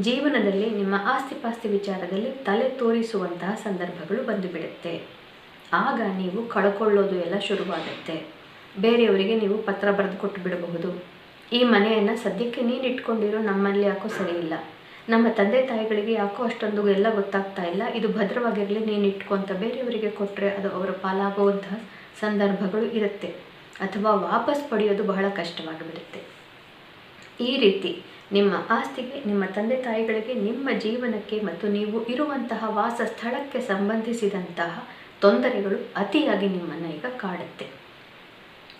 ಜೀವನದಲ್ಲಿ, ನಿಮ್ಮ ಆಸ್ತಿಪಾಸ್ತಿ ವಿಚಾರದಲ್ಲಿ ತಲೆ ತೋರಿಸುವಂತಹ ಸಂದರ್ಭಗಳು ಬಂದು ಬಿಡುತ್ತೆ ಆಗ ನೀವು ಕಳ್ಕೊಳ್ಳೋದು ಎಲ್ಲ ಶುರುವಾಗುತ್ತೆ. ಬೇರೆಯವರಿಗೆ ನೀವು ಪತ್ರ ಬರೆದು ಕೊಟ್ಟು ಬಿಡಬಹುದು. ಈ ಮನೆಯನ್ನು ಸದ್ಯಕ್ಕೆ ನೀನು ಇಟ್ಕೊಂಡಿರೋ ನಮ್ಮಲ್ಲಿ ಯಾಕೋ ಸರಿ ಇಲ್ಲ. ನಮ್ಮ ತಂದೆ ತಾಯಿಗಳಿಗೆ ಯಾಕೋ ಅಷ್ಟೊಂದು ಎಲ್ಲ ಗೊತ್ತಾಗ್ತಾ ಇಲ್ಲ. ಇದು ಭದ್ರವಾಗಿರಲಿ, ನೀನು ಇಟ್ಕೊಂತ ಬೇರೆಯವರಿಗೆ ಕೊಟ್ಟರೆ ಅದು ಅವರ ಪಾಲಾಗುವಂತಹ ಸಂದರ್ಭಗಳು ಇರುತ್ತೆ. ಅಥವಾ ವಾಪಸ್ ಪಡೆಯೋದು ಬಹಳ ಕಷ್ಟವಾಗಿಬಿಡುತ್ತೆ. ಈ ರೀತಿ ನಿಮ್ಮ ಆಸ್ತಿಗೆ, ನಿಮ್ಮ ತಂದೆ ತಾಯಿಗಳಿಗೆ ನಿಮ್ಮ ಜೀವನಕ್ಕೆ ಮತ್ತು ನೀವು ಇರುವಂತಹ ವಾಸ ಸ್ಥಳಕ್ಕೆ ಸಂಬಂಧಿಸಿದಂತಹ ತೊಂದರೆಗಳು ಅತಿಯಾಗಿ ನಿಮ್ಮನ್ನು ಈಗ ಕಾಡುತ್ತೆ.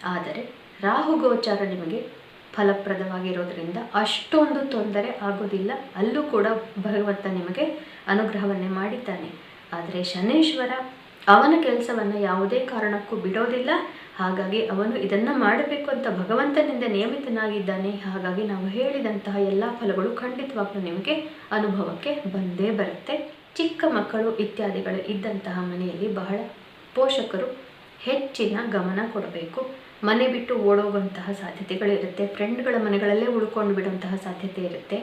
ಆದರೆ ರಾಹು ಗೋಚಾರ ನಿಮಗೆ ಫಲಪ್ರದವಾಗಿರೋದ್ರಿಂದ ಅಷ್ಟೊಂದು ತೊಂದರೆ ಆಗೋದಿಲ್ಲ. ಅಲ್ಲೂ ಕೂಡ ಭಗವಂತ ನಿಮಗೆ ಅನುಗ್ರಹವನ್ನೇ ಮಾಡಿದ್ದಾನೆ. ಆದರೆ ಶನೇಶ್ವರ ಅವನ ಕೆಲಸವನ್ನು ಯಾವುದೇ ಕಾರಣಕ್ಕೂ ಬಿಡೋದಿಲ್ಲ. ಹಾಗಾಗಿ ಅವನು ಇದನ್ನು ಮಾಡಬೇಕು ಅಂತ ಭಗವಂತನಿಂದ ನಿಯಮಿತನಾಗಿದ್ದಾನೆ. ಹಾಗಾಗಿ ನಾವು ಹೇಳಿದಂತಹ ಎಲ್ಲ ಫಲಗಳು ಖಂಡಿತವಾಗ್ಲೂ ನಿಮಗೆ ಅನುಭವಕ್ಕೆ ಬಂದೇ ಬರುತ್ತೆ. ಚಿಕ್ಕ ಮಕ್ಕಳು ಇತ್ಯಾದಿಗಳು ಇದ್ದಂತಹ ಮನೆಯಲ್ಲಿ ಬಹಳ ಪೋಷಕರು ಹೆಚ್ಚಿನ ಗಮನ ಕೊಡಬೇಕು. ಮನೆ ಬಿಟ್ಟು ಓಡೋಗುವಂತಹ ಸಾಧ್ಯತೆಗಳಿರುತ್ತೆ ಫ್ರೆಂಡ್ಗಳ ಮನೆಗಳಲ್ಲೇ ಉಳ್ಕೊಂಡು ಬಿಡುವಂತಹ ಸಾಧ್ಯತೆ ಇರುತ್ತೆ.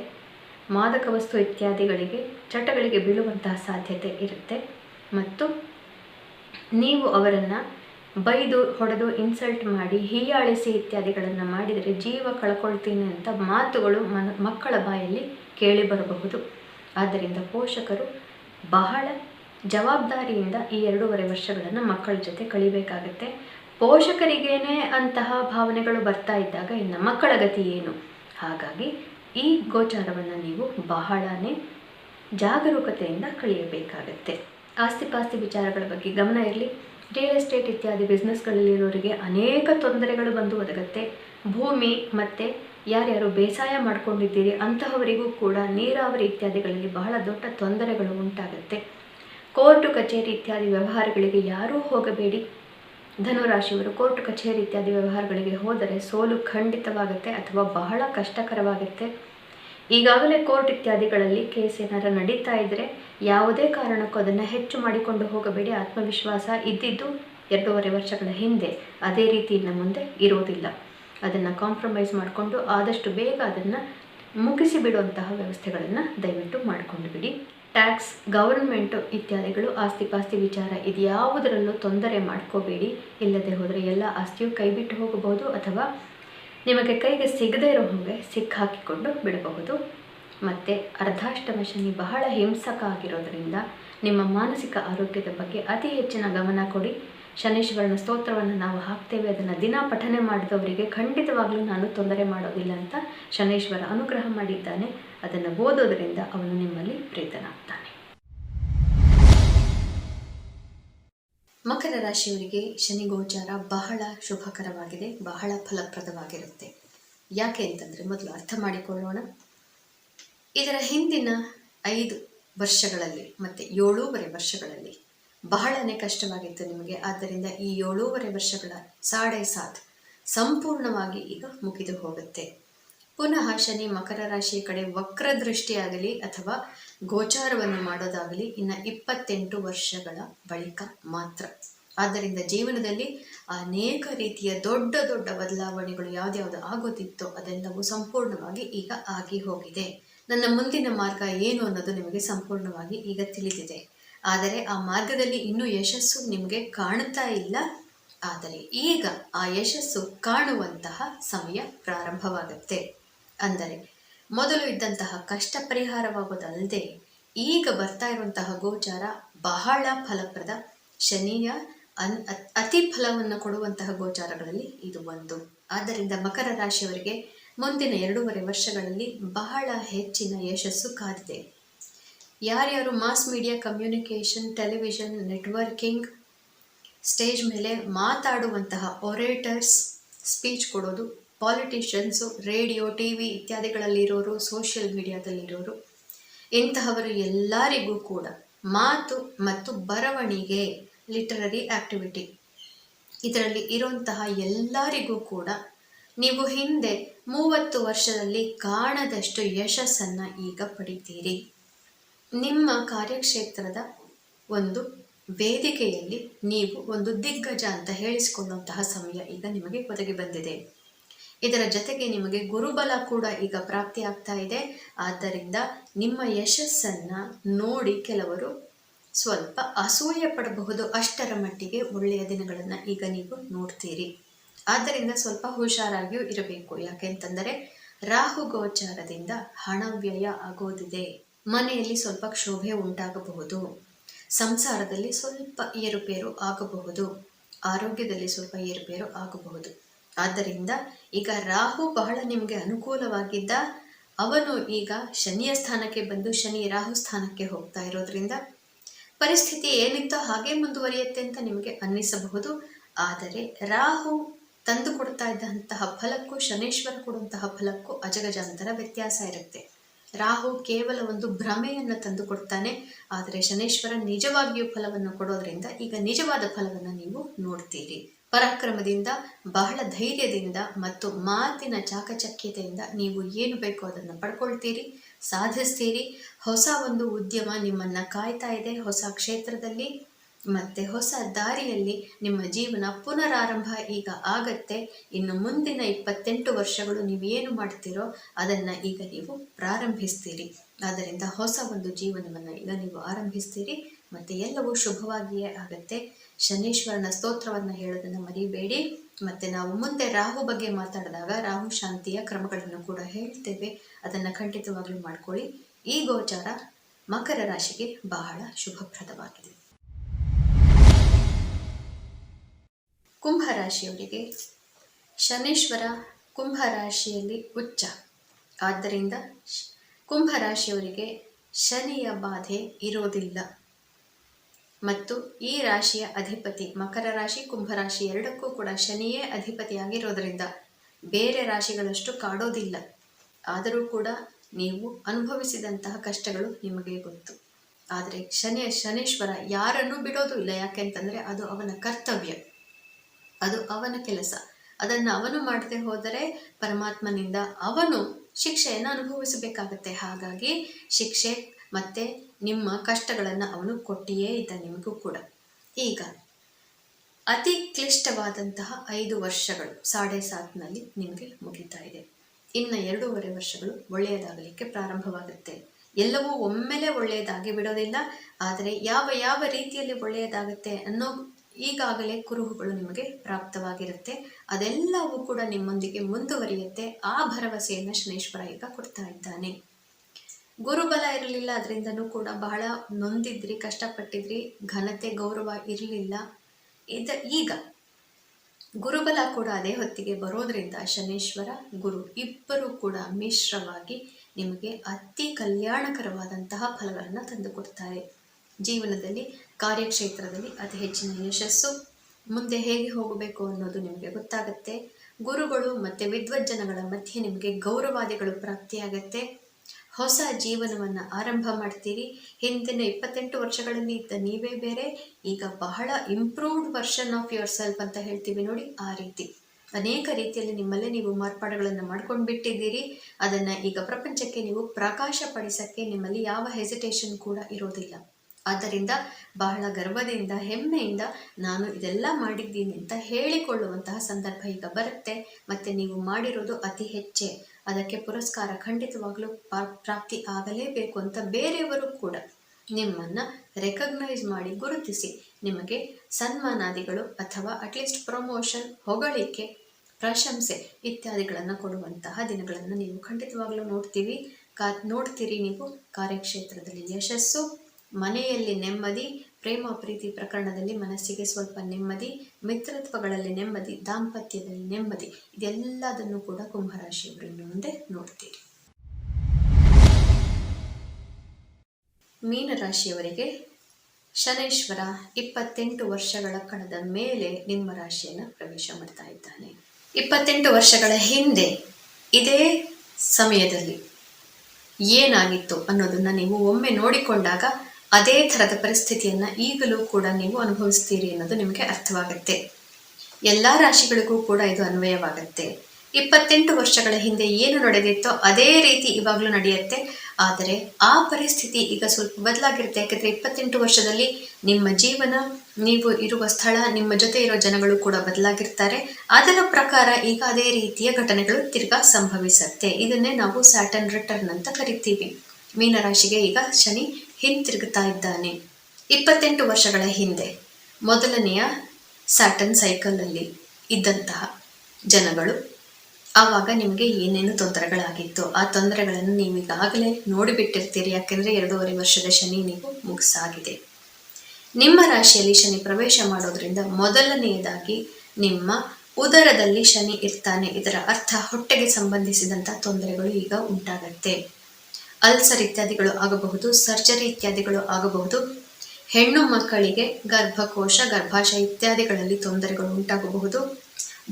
ಮಾದಕ ವಸ್ತು ಇತ್ಯಾದಿಗಳಿಗೆ, ಚಟಗಳಿಗೆ ಬೀಳುವಂತಹ ಸಾಧ್ಯತೆ ಇರುತ್ತೆ. ಮತ್ತು ನೀವು ಅವರನ್ನು ಬೈದು, ಹೊಡೆದು ಇನ್ಸಲ್ಟ್ ಮಾಡಿ, ಹೀಯಾಳಿಸಿ ಇತ್ಯಾದಿಗಳನ್ನು ಮಾಡಿದರೆ ಜೀವ ಕಳ್ಕೊಳ್ತೀನಿ ಅಂತ ಮಾತುಗಳು ಮನ, ಮಕ್ಕಳ ಬಾಯಲ್ಲಿ ಕೇಳಿ ಬರಬಹುದು. ಆದ್ದರಿಂದ ಪೋಷಕರು ಬಹಳ ಜವಾಬ್ದಾರಿಯಿಂದ ಈ ಎರಡೂವರೆ ವರ್ಷಗಳನ್ನು ಮಕ್ಕಳ ಜೊತೆ ಕಳಿಬೇಕಾಗತ್ತೆ. ಪೋಷಕರಿಗೇನೆ ಅಂತಹ ಭಾವನೆಗಳು ಬರ್ತಾ ಇದ್ದಾಗ ಇನ್ನು ಮಕ್ಕಳ ಗತಿ ಏನು? ಹಾಗಾಗಿ ಈ ಗೋಚಾರವನ್ನು ನೀವು ಬಹಳನೇ ಜಾಗರೂಕತೆಯಿಂದ ಕಳೆಯಬೇಕಾಗತ್ತೆ. ಆಸ್ತಿಪಾಸ್ತಿ ವಿಚಾರಗಳ ಬಗ್ಗೆ ಗಮನ ಇರಲಿ. ರಿಯಲ್ ಎಸ್ಟೇಟ್ ಇತ್ಯಾದಿ ಬಿಸ್ನೆಸ್ಗಳಲ್ಲಿರೋರಿಗೆ ಅನೇಕ ತೊಂದರೆಗಳು ಬಂದು ಒದಗತ್ತೆ. ಭೂಮಿ ಮತ್ತು ಯಾರ್ಯಾರು ಬೇಸಾಯ ಮಾಡ್ಕೊಂಡಿದ್ದೀರಿ, ಅಂತಹವರಿಗೂ ಕೂಡ ನೀರಾವರಿ ಇತ್ಯಾದಿಗಳಲ್ಲಿ ಬಹಳ ದೊಡ್ಡ ತೊಂದರೆಗಳು ಉಂಟಾಗುತ್ತೆ. ಕೋರ್ಟು ಕಚೇರಿ ಇತ್ಯಾದಿ ವ್ಯವಹಾರಗಳಿಗೆ ಯಾರೂ ಹೋಗಬೇಡಿ. ಧನುರಾಶಿಯವರು ಕೋರ್ಟ್ ಕಚೇರಿ ಇತ್ಯಾದಿ ವ್ಯವಹಾರಗಳಿಗೆ ಹೋದರೆ ಸೋಲು ಖಂಡಿತವಾಗುತ್ತೆ ಅಥವಾ ಬಹಳ ಕಷ್ಟಕರವಾಗುತ್ತೆ. ಈಗಾಗಲೇ ಕೋರ್ಟ್ ಇತ್ಯಾದಿಗಳಲ್ಲಿ ಕೇಸ್ ಏನಾರ ನಡೀತಾ ಇದ್ದರೆ ಯಾವುದೇ ಕಾರಣಕ್ಕೂ ಅದನ್ನು ಹೆಚ್ಚು ಮಾಡಿಕೊಂಡು ಹೋಗಬೇಡಿ. ಆತ್ಮವಿಶ್ವಾಸ ಇದ್ದಿದ್ದು ಎರಡೂವರೆ ವರ್ಷಗಳ ಹಿಂದೆ ಅದೇ ರೀತಿ ಇನ್ನು ಮುಂದೆ ಇರೋದಿಲ್ಲ. ಅದನ್ನು ಕಾಂಪ್ರಮೈಸ್ ಮಾಡಿಕೊಂಡು ಆದಷ್ಟು ಬೇಗ ಅದನ್ನು ಮುಗಿಸಿ ಬಿಡುವಂತಹ ವ್ಯವಸ್ಥೆಗಳನ್ನು ದಯವಿಟ್ಟು ಮಾಡಿಕೊಂಡು ಬಿಡಿ. ಟ್ಯಾಕ್ಸ್ ಗವರ್ಮೆಂಟು ಇತ್ಯಾದಿಗಳು ಆಸ್ತಿ ಪಾಸ್ತಿ ವಿಚಾರ ಇದ್ಯಾವುದರಲ್ಲೂ ತೊಂದರೆ ಮಾಡ್ಕೋಬೇಡಿ. ಇಲ್ಲದೆ ಹೋದರೆ ಎಲ್ಲ ಆಸ್ತಿಯು ಕೈಬಿಟ್ಟು ಹೋಗಬಹುದು ಅಥವಾ ನಿಮಗೆ ಕೈಗೆ ಸಿಗದೇ ಇರೋ ಹಾಗೆ ಸಿಕ್ಕಾಕಿಕೊಂಡು ಬಿಡಬಹುದು. ಮತ್ತು ಅರ್ಧಾಷ್ಟಮ ಶನಿ ಬಹಳ ಹಿಂಸಕ ಆಗಿರೋದರಿಂದ ನಿಮ್ಮ ಮಾನಸಿಕ ಆರೋಗ್ಯದ ಬಗ್ಗೆ ಅತಿ ಹೆಚ್ಚಿನ ಗಮನ ಕೊಡಿ. ಶನೀಶ್ವರನ ಸ್ತೋತ್ರವನ್ನು ನಾವು ಹಾಕ್ತೇವೆ, ಅದನ್ನು ದಿನ ಪಠನೆ ಮಾಡಿದವರಿಗೆ ಖಂಡಿತವಾಗ್ಲೂ ನಾನು ತೊಂದರೆ ಮಾಡೋದಿಲ್ಲ ಅಂತ ಶನೇಶ್ವರ ಅನುಗ್ರಹ ಮಾಡಿದ್ದಾನೆ. ಅದನ್ನು ಓದೋದರಿಂದ ಅವನು ನಿಮ್ಮಲ್ಲಿ ಪ್ರೀತನಾಗ್ತಾನೆ. ಮಕರ ರಾಶಿಯವರಿಗೆ ಶನಿ ಗೋಚಾರ ಬಹಳ ಶುಭಕರವಾಗಿದೆ, ಬಹಳ ಫಲಪ್ರದವಾಗಿರುತ್ತೆ. ಯಾಕೆ ಅಂತಂದರೆ ಮೊದಲು ಅರ್ಥ ಮಾಡಿಕೊಳ್ಳೋಣ. ಇದರ ಹಿಂದಿನ ಐದು ವರ್ಷಗಳಲ್ಲಿ ಮತ್ತು ಏಳೂವರೆ ವರ್ಷಗಳಲ್ಲಿ ಬಹಳನೇ ಕಷ್ಟವಾಗಿತ್ತು ನಿಮಗೆ. ಆದ್ದರಿಂದ ಈ ಏಳೂವರೆ ವರ್ಷಗಳ ಸಾಡೆ ಸಾಥ್ ಸಂಪೂರ್ಣವಾಗಿ ಈಗ ಮುಗಿದು ಹೋಗುತ್ತೆ. ಪುನಃ ಶನಿ ಮಕರ ರಾಶಿಯ ಕಡೆ ವಕ್ರದೃಷ್ಟಿಯಾಗಲಿ ಅಥವಾ ಗೋಚಾರವನ್ನು ಮಾಡೋದಾಗಲಿ ಇನ್ನು ಇಪ್ಪತ್ತೆಂಟು ವರ್ಷಗಳ ಬಳಿಕ ಮಾತ್ರ. ಆದ್ದರಿಂದ ಜೀವನದಲ್ಲಿ ಅನೇಕ ರೀತಿಯ ದೊಡ್ಡ ದೊಡ್ಡ ಬದಲಾವಣೆಗಳು ಯಾವ್ದ್ಯಾವ್ದು ಆಗೋದಿತ್ತೋ ಅದೆಲ್ಲವೂ ಸಂಪೂರ್ಣವಾಗಿ ಈಗ ಆಗಿ ಹೋಗಿದೆ. ನನ್ನ ಮುಂದಿನ ಮಾರ್ಗ ಏನು ಅನ್ನೋದು ನಿಮಗೆ ಸಂಪೂರ್ಣವಾಗಿ ಈಗ ತಿಳಿದಿದೆ. ಆದರೆ ಆ ಮಾರ್ಗದಲ್ಲಿ ಇನ್ನೂ ಯಶಸ್ಸು ನಿಮಗೆ ಕಾಣುತ್ತಾ ಇಲ್ಲ. ಆದರೆ ಈಗ ಆ ಯಶಸ್ಸು ಕಾಣುವಂತಹ ಸಮಯ ಪ್ರಾರಂಭವಾಗುತ್ತೆ. ಅಂದರೆ ಮೊದಲು ಇದ್ದಂತಹ ಕಷ್ಟ ಪರಿಹಾರವಾಗೋದಲ್ಲದೆ ಈಗ ಬರ್ತಾ ಇರುವಂತಹ ಗೋಚಾರ ಬಹಳ ಫಲಪ್ರದ ಶನಿಯ ಅನ್ ಅತ್- ಫಲವನ್ನು ಕೊಡುವಂತಹ ಗೋಚಾರಗಳಲ್ಲಿ ಇದು ಒಂದು. ಆದ್ದರಿಂದ ಮಕರ ರಾಶಿಯವರಿಗೆ ಮುಂದಿನ ಎರಡೂವರೆ ವರ್ಷಗಳಲ್ಲಿ ಬಹಳ ಹೆಚ್ಚಿನ ಯಶಸ್ಸು ಕಾದಿದೆ. ಯಾರ್ಯಾರು mass media communication, television, networking stage ಮೇಲೆ ಮಾತಾಡುವಂತಹ ಒರೇಟರ್ಸ್ ಸ್ಪೀಚ್ ಕೊಡೋದು ಪಾಲಿಟಿಷಿಯನ್ಸು ರೇಡಿಯೋ ಟಿ ವಿ ಇತ್ಯಾದಿಗಳಲ್ಲಿರೋರು ಸೋಷಿಯಲ್ ಮೀಡಿಯಾದಲ್ಲಿರೋರು ಇಂತಹವರು ಎಲ್ಲರಿಗೂ ಕೂಡ ಮಾತು ಮತ್ತು ಬರವಣಿಗೆ ಲಿಟರರಿ ಆಕ್ಟಿವಿಟಿ ಇದರಲ್ಲಿ ಇರುವಂತಹ ಎಲ್ಲರಿಗೂ ಕೂಡ ನೀವು ಹಿಂದೆ ಮೂವತ್ತು ವರ್ಷದಲ್ಲಿ ಕಾಣದಷ್ಟು ಯಶಸ್ಸನ್ನು ಈಗ ಪಡಿತೀರಿ. ನಿಮ್ಮ ಕಾರ್ಯಕ್ಷೇತ್ರದ ಒಂದು ವೇದಿಕೆಯಲ್ಲಿ ನೀವು ಒಂದು ದಿಗ್ಗಜ ಅಂತ ಹೇಳಿಸಿಕೊಳ್ಳುವಂತಹ ಸಮಯ ಈಗ ನಿಮಗೆ ಒದಗಿ ಬಂದಿದೆ. ಇದರ ಜೊತೆಗೆ ನಿಮಗೆ ಗುರುಬಲ ಕೂಡ ಈಗ ಪ್ರಾಪ್ತಿ ಆಗ್ತಾ ಇದೆ. ಆದ್ದರಿಂದ ನಿಮ್ಮ ಯಶಸ್ಸನ್ನು ನೋಡಿ ಕೆಲವರು ಸ್ವಲ್ಪ ಅಸೂಯೆ ಪಡಬಹುದು. ಅಷ್ಟರ ಮಟ್ಟಿಗೆ ಒಳ್ಳೆಯ ದಿನಗಳನ್ನು ಈಗ ನೀವು ನೋಡ್ತೀರಿ. ಆದ್ದರಿಂದ ಸ್ವಲ್ಪ ಹುಷಾರಾಗಿಯೂ ಇರಬೇಕು. ಯಾಕೆಂತಂದರೆ ರಾಹು ಗೋಚಾರದಿಂದ ಹಣ ವ್ಯಯ ಆಗೋದಿದೆ. ಮನೆಯಲ್ಲಿ ಸ್ವಲ್ಪ ಕ್ಷೋಭೆ ಉಂಟಾಗಬಹುದು. ಸಂಸಾರದಲ್ಲಿ ಸ್ವಲ್ಪ ಏರುಪೇರು ಆಗಬಹುದು. ಆರೋಗ್ಯದಲ್ಲಿ ಸ್ವಲ್ಪ ಏರುಪೇರು ಆಗಬಹುದು. ಆದ್ದರಿಂದ ಈಗ ರಾಹು ಬಹಳ ನಿಮಗೆ ಅನುಕೂಲವಾಗಿದ್ದ, ಅವನು ಈಗ ಶನಿಯ ಸ್ಥಾನಕ್ಕೆ ಬಂದು ಶನಿ ರಾಹು ಸ್ಥಾನಕ್ಕೆ ಹೋಗ್ತಾ ಇರೋದ್ರಿಂದ ಪರಿಸ್ಥಿತಿ ಏನಿತ್ತೋ ಹಾಗೆ ಮುಂದುವರಿಯುತ್ತೆ ಅಂತ ನಿಮಗೆ ಅನ್ನಿಸಬಹುದು. ಆದರೆ ರಾಹು ತಂದು ಕೊಡ್ತಾ ಇದ್ದಂತಹ ಫಲಕ್ಕೂ, ಶನೇಶ್ವರ ಕೊಡುವಂತಹ ಫಲಕ್ಕೂ ಅಜಗಜಾಂತರ ವ್ಯತ್ಯಾಸ ಇರುತ್ತೆ. ರಾಹು ಕೇವಲ ಒಂದು ಭ್ರಮೆಯನ್ನು ತಂದು ಕೊಡ್ತಾನೆ ಆದರೆ ಶನೇಶ್ವರ ನಿಜವಾಗಿಯೂ ಫಲವನ್ನು ಕೊಡೋದ್ರಿಂದ ಈಗ ನಿಜವಾದ ಫಲವನ್ನು ನೀವು ನೋಡ್ತೀರಿ. ಪರಾಕ್ರಮದಿಂದ, ಬಹಳ ಧೈರ್ಯದಿಂದ ಮತ್ತು ಮಾತಿನ ಚಾಕಚಕ್ಯತೆಯಿಂದ ನೀವು ಏನು ಬೇಕೋ ಅದನ್ನು ಪಡ್ಕೊಳ್ತೀರಿ, ಸಾಧಿಸ್ತೀರಿ. ಹೊಸ ಒಂದು ಉದ್ಯಮ ನಿಮ್ಮನ್ನು ಕಾಯ್ತಾ ಇದೆ. ಹೊಸ ಕ್ಷೇತ್ರದಲ್ಲಿ ಮತ್ತು ಹೊಸ ದಾರಿಯಲ್ಲಿ ನಿಮ್ಮ ಜೀವನ ಪುನರಾರಂಭ ಈಗ ಆಗತ್ತೆ. ಇನ್ನು ಮುಂದಿನ ಇಪ್ಪತ್ತೆಂಟು ವರ್ಷಗಳು ನೀವು ಏನು ಮಾಡ್ತೀರೋ ಅದನ್ನು ಈಗ ನೀವು ಪ್ರಾರಂಭಿಸ್ತೀರಿ. ಆದ್ದರಿಂದ ಹೊಸ ಒಂದು ಜೀವನವನ್ನು ಈಗ ನೀವು ಆರಂಭಿಸ್ತೀರಿ. ಮತ್ತು ಎಲ್ಲವೂ ಶುಭವಾಗಿಯೇ ಆಗತ್ತೆ. ಶನೀಶ್ವರನ ಸ್ತೋತ್ರವನ್ನು ಹೇಳೋದನ್ನು ಮರಿಬೇಡಿ. ಮತ್ತು ನಾವು ಮುಂದೆ ರಾಹು ಬಗ್ಗೆ ಮಾತಾಡಿದಾಗ ರಾಹು ಶಾಂತಿಯ ಕ್ರಮಗಳನ್ನು ಕೂಡ ಹೇಳ್ತೇವೆ. ಅದನ್ನು ಖಂಡಿತವಾಗಲೂ ಮಾಡ್ಕೊಳ್ಳಿ. ಈ ಗೋಚಾರ ಮಕರ ರಾಶಿಗೆ ಬಹಳ ಶುಭಪ್ರದವಾಗಿದೆ. ಕುಂಭರಾಶಿಯವರಿಗೆ ಶನೇಶ್ವರ ಕುಂಭರಾಶಿಯಲ್ಲಿ ಉಚ್ಚ ಆದ್ದರಿಂದ ಕುಂಭರಾಶಿಯವರಿಗೆ ಶನಿಯ ಬಾಧೆ ಇರೋದಿಲ್ಲ. ಮತ್ತು ಈ ರಾಶಿಯ ಅಧಿಪತಿ ಮಕರ ರಾಶಿ, ಕುಂಭರಾಶಿ ಎರಡಕ್ಕೂ ಕೂಡ ಶನಿಯೇ ಅಧಿಪತಿಯಾಗಿರೋದರಿಂದ ಬೇರೆ ರಾಶಿಗಳಷ್ಟು ಕಾಡೋದಿಲ್ಲ. ಆದರೂ ಕೂಡ ನೀವು ಅನುಭವಿಸಿದಂತಹ ಕಷ್ಟಗಳು ನಿಮಗೆ ಗೊತ್ತು. ಆದರೆ ಶನಿಯ ಶನೇಶ್ವರ ಯಾರನ್ನೂ ಬಿಡೋದು ಇಲ್ಲ. ಯಾಕೆಂತಂದರೆ ಅದು ಅವನ ಕರ್ತವ್ಯ. ಅದು ಅವನ ಕೆಲಸ. ಅದನ್ನು ಅವನು ಮಾಡದೆ ಹೋದರೆ ಪರಮಾತ್ಮನಿಂದ ಅವನು ಶಿಕ್ಷೆಯನ್ನು ಅನುಭವಿಸಬೇಕಾಗತ್ತೆ. ಹಾಗಾಗಿ ಶಿಕ್ಷೆ ಮತ್ತೆ ನಿಮ್ಮ ಕಷ್ಟಗಳನ್ನು ಅವನು ಕೊಟ್ಟಿಯೇ ಇದ್ದ ನಿಮಗೂ ಕೂಡ. ಈಗ ಅತಿ ಕ್ಲಿಷ್ಟವಾದಂತಹ ಐದು ವರ್ಷಗಳು ಸಾಡೆ ಸಾತ್ನಲ್ಲಿ ನಿಮಗೆ ಮುಗಿತಾ ಇದೆ. ಇನ್ನು ಎರಡೂವರೆ ವರ್ಷಗಳು ಒಳ್ಳೆಯದಾಗಲಿಕ್ಕೆ ಪ್ರಾರಂಭವಾಗುತ್ತೆ. ಎಲ್ಲವೂ ಒಮ್ಮೆಲೆ ಒಳ್ಳೆಯದಾಗಿ ಬಿಡೋದಿಲ್ಲ. ಆದರೆ ಯಾವ ಯಾವ ರೀತಿಯಲ್ಲಿ ಒಳ್ಳೆಯದಾಗುತ್ತೆ ಅನ್ನೋ ಈಗಾಗಲೇ ಕುರುಹುಗಳು ನಿಮಗೆ ಪ್ರಾಪ್ತವಾಗಿರುತ್ತೆ. ಅದೆಲ್ಲವೂ ಕೂಡ ನಿಮ್ಮೊಂದಿಗೆ ಮುಂದುವರಿಯುತ್ತೆ. ಆ ಭರವಸೆಯನ್ನು ಶನೇಶ್ವರ ಈಗ ಕೊಡ್ತಾ ಇದ್ದಾನೆ. ಗುರುಬಲ ಇರಲಿಲ್ಲ, ಅದರಿಂದನೂ ಕೂಡ ಬಹಳ ನೊಂದಿದ್ರಿ, ಕಷ್ಟಪಟ್ಟಿದ್ರಿ, ಘನತೆ, ಗೌರವ ಇರಲಿಲ್ಲ. ಇದ ಈಗ ಗುರುಬಲ ಕೂಡ ಅದೇ ಹೊತ್ತಿಗೆ ಬರೋದ್ರಿಂದ ಶನೇಶ್ವರ, ಗುರು ಇಬ್ಬರೂ ಕೂಡ ಮಿಶ್ರವಾಗಿ ನಿಮಗೆ ಅತಿ ಕಲ್ಯಾಣಕರವಾದಂತಹ ಫಲಗಳನ್ನು ತಂದುಕೊಡ್ತಾರೆ ಜೀವನದಲ್ಲಿ, ಕಾರ್ಯಕ್ಷೇತ್ರದಲ್ಲಿ ಅತಿ ಹೆಚ್ಚಿನ ಯಶಸ್ಸು. ಮುಂದೆ ಹೇಗೆ ಹೋಗಬೇಕು ಅನ್ನೋದು ನಿಮಗೆ ಗೊತ್ತಾಗುತ್ತೆ. ಗುರುಗಳು ಮತ್ತು ವಿದ್ವಜ್ಜನಗಳ ಮಧ್ಯೆ ನಿಮಗೆ ಗೌರವಾದಿಗಳು ಪ್ರಾಪ್ತಿಯಾಗತ್ತೆ. ಹೊಸ ಜೀವನವನ್ನು ಆರಂಭ ಮಾಡ್ತೀರಿ. ಹಿಂದಿನ ಇಪ್ಪತ್ತೆಂಟು ವರ್ಷಗಳಲ್ಲಿ ಇದ್ದ ನೀವೇ ಬೇರೆ. ಈಗ ಬಹಳ improved version of yourself ಅಂತ ಹೇಳ್ತೀವಿ ನೋಡಿ ಆ ರೀತಿ. ಅನೇಕ ರೀತಿಯಲ್ಲಿ ನಿಮ್ಮಲ್ಲೇ ನೀವು ಮಾರ್ಪಾಡುಗಳನ್ನು ಮಾಡ್ಕೊಂಡು ಬಿಟ್ಟಿದ್ದೀರಿ ಅದನ್ನು ಈಗ ಪ್ರಪಂಚಕ್ಕೆ ನೀವು ಪ್ರಕಾಶಪಡಿಸಕ್ಕೆ ನಿಮ್ಮಲ್ಲಿ ಯಾವ ಹೆಸಿಟೇಷನ್ ಕೂಡ ಇರೋದಿಲ್ಲ. ಆದ್ದರಿಂದ ಬಹಳ ಗರ್ವದಿಂದ, ಹೆಮ್ಮೆಯಿಂದ ನಾನು ಇದೆಲ್ಲ ಮಾಡಿದ್ದೀನಿ ಅಂತ ಹೇಳಿಕೊಳ್ಳುವಂತಹ ಸಂದರ್ಭ ಈಗ ಬರುತ್ತೆ. ಮತ್ತು ನೀವು ಮಾಡಿರೋದು ಅತಿ ಹೆಚ್ಚೆ. ಅದಕ್ಕೆ ಪುರಸ್ಕಾರ ಖಂಡಿತವಾಗಲೂ ಪ್ರಾಪ್ತಿ ಆಗಲೇಬೇಕು ಅಂತ ಬೇರೆಯವರು ಕೂಡ ನಿಮ್ಮನ್ನು ರೆಕಗ್ನೈಸ್ ಮಾಡಿ ಗುರುತಿಸಿ. ನಿಮಗೆ ಸನ್ಮಾನಾದಿಗಳು ಅಥವಾ ಅಟ್ಲೀಸ್ಟ್ ಪ್ರಮೋಷನ್ ಹೊಗಳಿಕೆ, ಪ್ರಶಂಸೆ ಇತ್ಯಾದಿಗಳನ್ನು ಕೊಡುವಂತಹ ದಿನಗಳನ್ನು ನೀವು ಖಂಡಿತವಾಗಲೂ ನೋಡ್ತೀವಿ. ಕಾ, ನೋಡ್ತೀರಿ ನೀವು. ಕಾರ್ಯಕ್ಷೇತ್ರದಲ್ಲಿ ಯಶಸ್ಸು. ಮನೆಯಲ್ಲಿ ನೆಮ್ಮದಿ, ಪ್ರೇಮ, ಪ್ರೀತಿ ಪ್ರಕರಣದಲ್ಲಿ ಮನಸ್ಸಿಗೆ ಸ್ವಲ್ಪ ನೆಮ್ಮದಿ, ಮಿತ್ರತ್ವಗಳಲ್ಲಿ ನೆಮ್ಮದಿ, ದಾಂಪತ್ಯದಲ್ಲಿ ನೆಮ್ಮದಿ, ಇದೆಲ್ಲದನ್ನು ಕೂಡ ಕುಂಭರಾಶಿಯವರು ಇನ್ನು ಮುಂದೆ ನೋಡ್ತೀರಿ. ಮೀನರಾಶಿಯವರಿಗೆ ಶನೇಶ್ವರ ಇಪ್ಪತ್ತೆಂಟು ವರ್ಷಗಳ ಕಣದ ಮೇಲೆ ನಿಮ್ಮ ರಾಶಿಯನ್ನು ಪ್ರವೇಶ ಮಾಡ್ತಾ ಇದ್ದಾನೆ. ಇಪ್ಪತ್ತೆಂಟು ವರ್ಷಗಳ ಹಿಂದೆ ಇದೇ ಸಮಯದಲ್ಲಿ ಏನಾಗಿತ್ತು ಅನ್ನೋದನ್ನ ನೀವು ಒಮ್ಮೆ ನೋಡಿಕೊಂಡಾಗ ಅದೇ ಥರದ ಪರಿಸ್ಥಿತಿಯನ್ನು ಈಗಲೂ ಕೂಡ ನೀವು ಅನುಭವಿಸ್ತೀರಿ ಅನ್ನೋದು ನಿಮಗೆ ಅರ್ಥವಾಗುತ್ತೆ. ಎಲ್ಲ ರಾಶಿಗಳಿಗೂ ಕೂಡ ಇದು ಅನ್ವಯವಾಗುತ್ತೆ. ಇಪ್ಪತ್ತೆಂಟು ವರ್ಷಗಳ ಹಿಂದೆ ಏನು ನಡೆದಿತ್ತೋ ಅದೇ ರೀತಿ ಇವಾಗಲೂ ನಡೆಯುತ್ತೆ. ಆದರೆ ಆ ಪರಿಸ್ಥಿತಿ ಈಗ ಸ್ವಲ್ಪ ಬದಲಾಗಿರುತ್ತೆ. ಯಾಕೆಂದರೆ ಇಪ್ಪತ್ತೆಂಟು ವರ್ಷದಲ್ಲಿ ನಿಮ್ಮ ಜೀವನ, ನೀವು ಇರುವ ಸ್ಥಳ, ನಿಮ್ಮ ಜೊತೆ ಇರೋ ಜನಗಳು ಕೂಡ ಬದಲಾಗಿರ್ತಾರೆ. ಅದರ ಪ್ರಕಾರ ಈಗ ಅದೇ ರೀತಿಯ ಘಟನೆಗಳು ತಿರ್ಗಾ ಸಂಭವಿಸುತ್ತೆ. ಇದನ್ನೇ ನಾವು ಸ್ಯಾಟನ್ ರಿಟರ್ನ್ ಅಂತ ಕರಿತೀವಿ. ಮೀನರಾಶಿಗೆ ಈಗ ಶನಿ ಹಿಂತಿರುಗುತ್ತಾ ಇದ್ದಾನೆ. ಇಪ್ಪತ್ತೆಂಟು ವರ್ಷಗಳ ಹಿಂದೆ ಮೊದಲನೆಯ ಸ್ಯಾಟನ್ ಸೈಕಲಲ್ಲಿ ಇದ್ದಂತಹ ಜನಗಳು ಆವಾಗ ನಿಮಗೆ ಏನೇನು ತೊಂದರೆಗಳಾಗಿತ್ತು? ಆ ತೊಂದರೆಗಳನ್ನು ನೀವು ಈಗಾಗಲೇ ನೋಡಿಬಿಟ್ಟಿರ್ತೀರಿ, ಯಾಕೆಂದರೆ ಎರಡೂವರೆ ವರ್ಷದ ಶನಿ ನೀವು ಮುಗಿಸಾಗಿದೆ. ನಿಮ್ಮ ರಾಶಿಯಲ್ಲಿ ಶನಿ ಪ್ರವೇಶ ಮಾಡೋದ್ರಿಂದ ಮೊದಲನೆಯದಾಗಿ ನಿಮ್ಮ ಉದರದಲ್ಲಿ ಶನಿ ಇರ್ತಾನೆ. ಇದರ ಅರ್ಥ ಹೊಟ್ಟೆಗೆ ಸಂಬಂಧಿಸಿದಂಥ ತೊಂದರೆಗಳು ಈಗ ಉಂಟಾಗತ್ತೆ. ಅಲ್ಸರ್ ಇತ್ಯಾದಿಗಳು ಆಗಬಹುದು, ಸರ್ಜರಿ ಇತ್ಯಾದಿಗಳು ಆಗಬಹುದು. ಹೆಣ್ಣು ಮಕ್ಕಳಿಗೆ ಗರ್ಭಕೋಶ, ಗರ್ಭಾಶಯ ಇತ್ಯಾದಿಗಳಲ್ಲಿ ತೊಂದರೆಗಳು ಉಂಟಾಗಬಹುದು.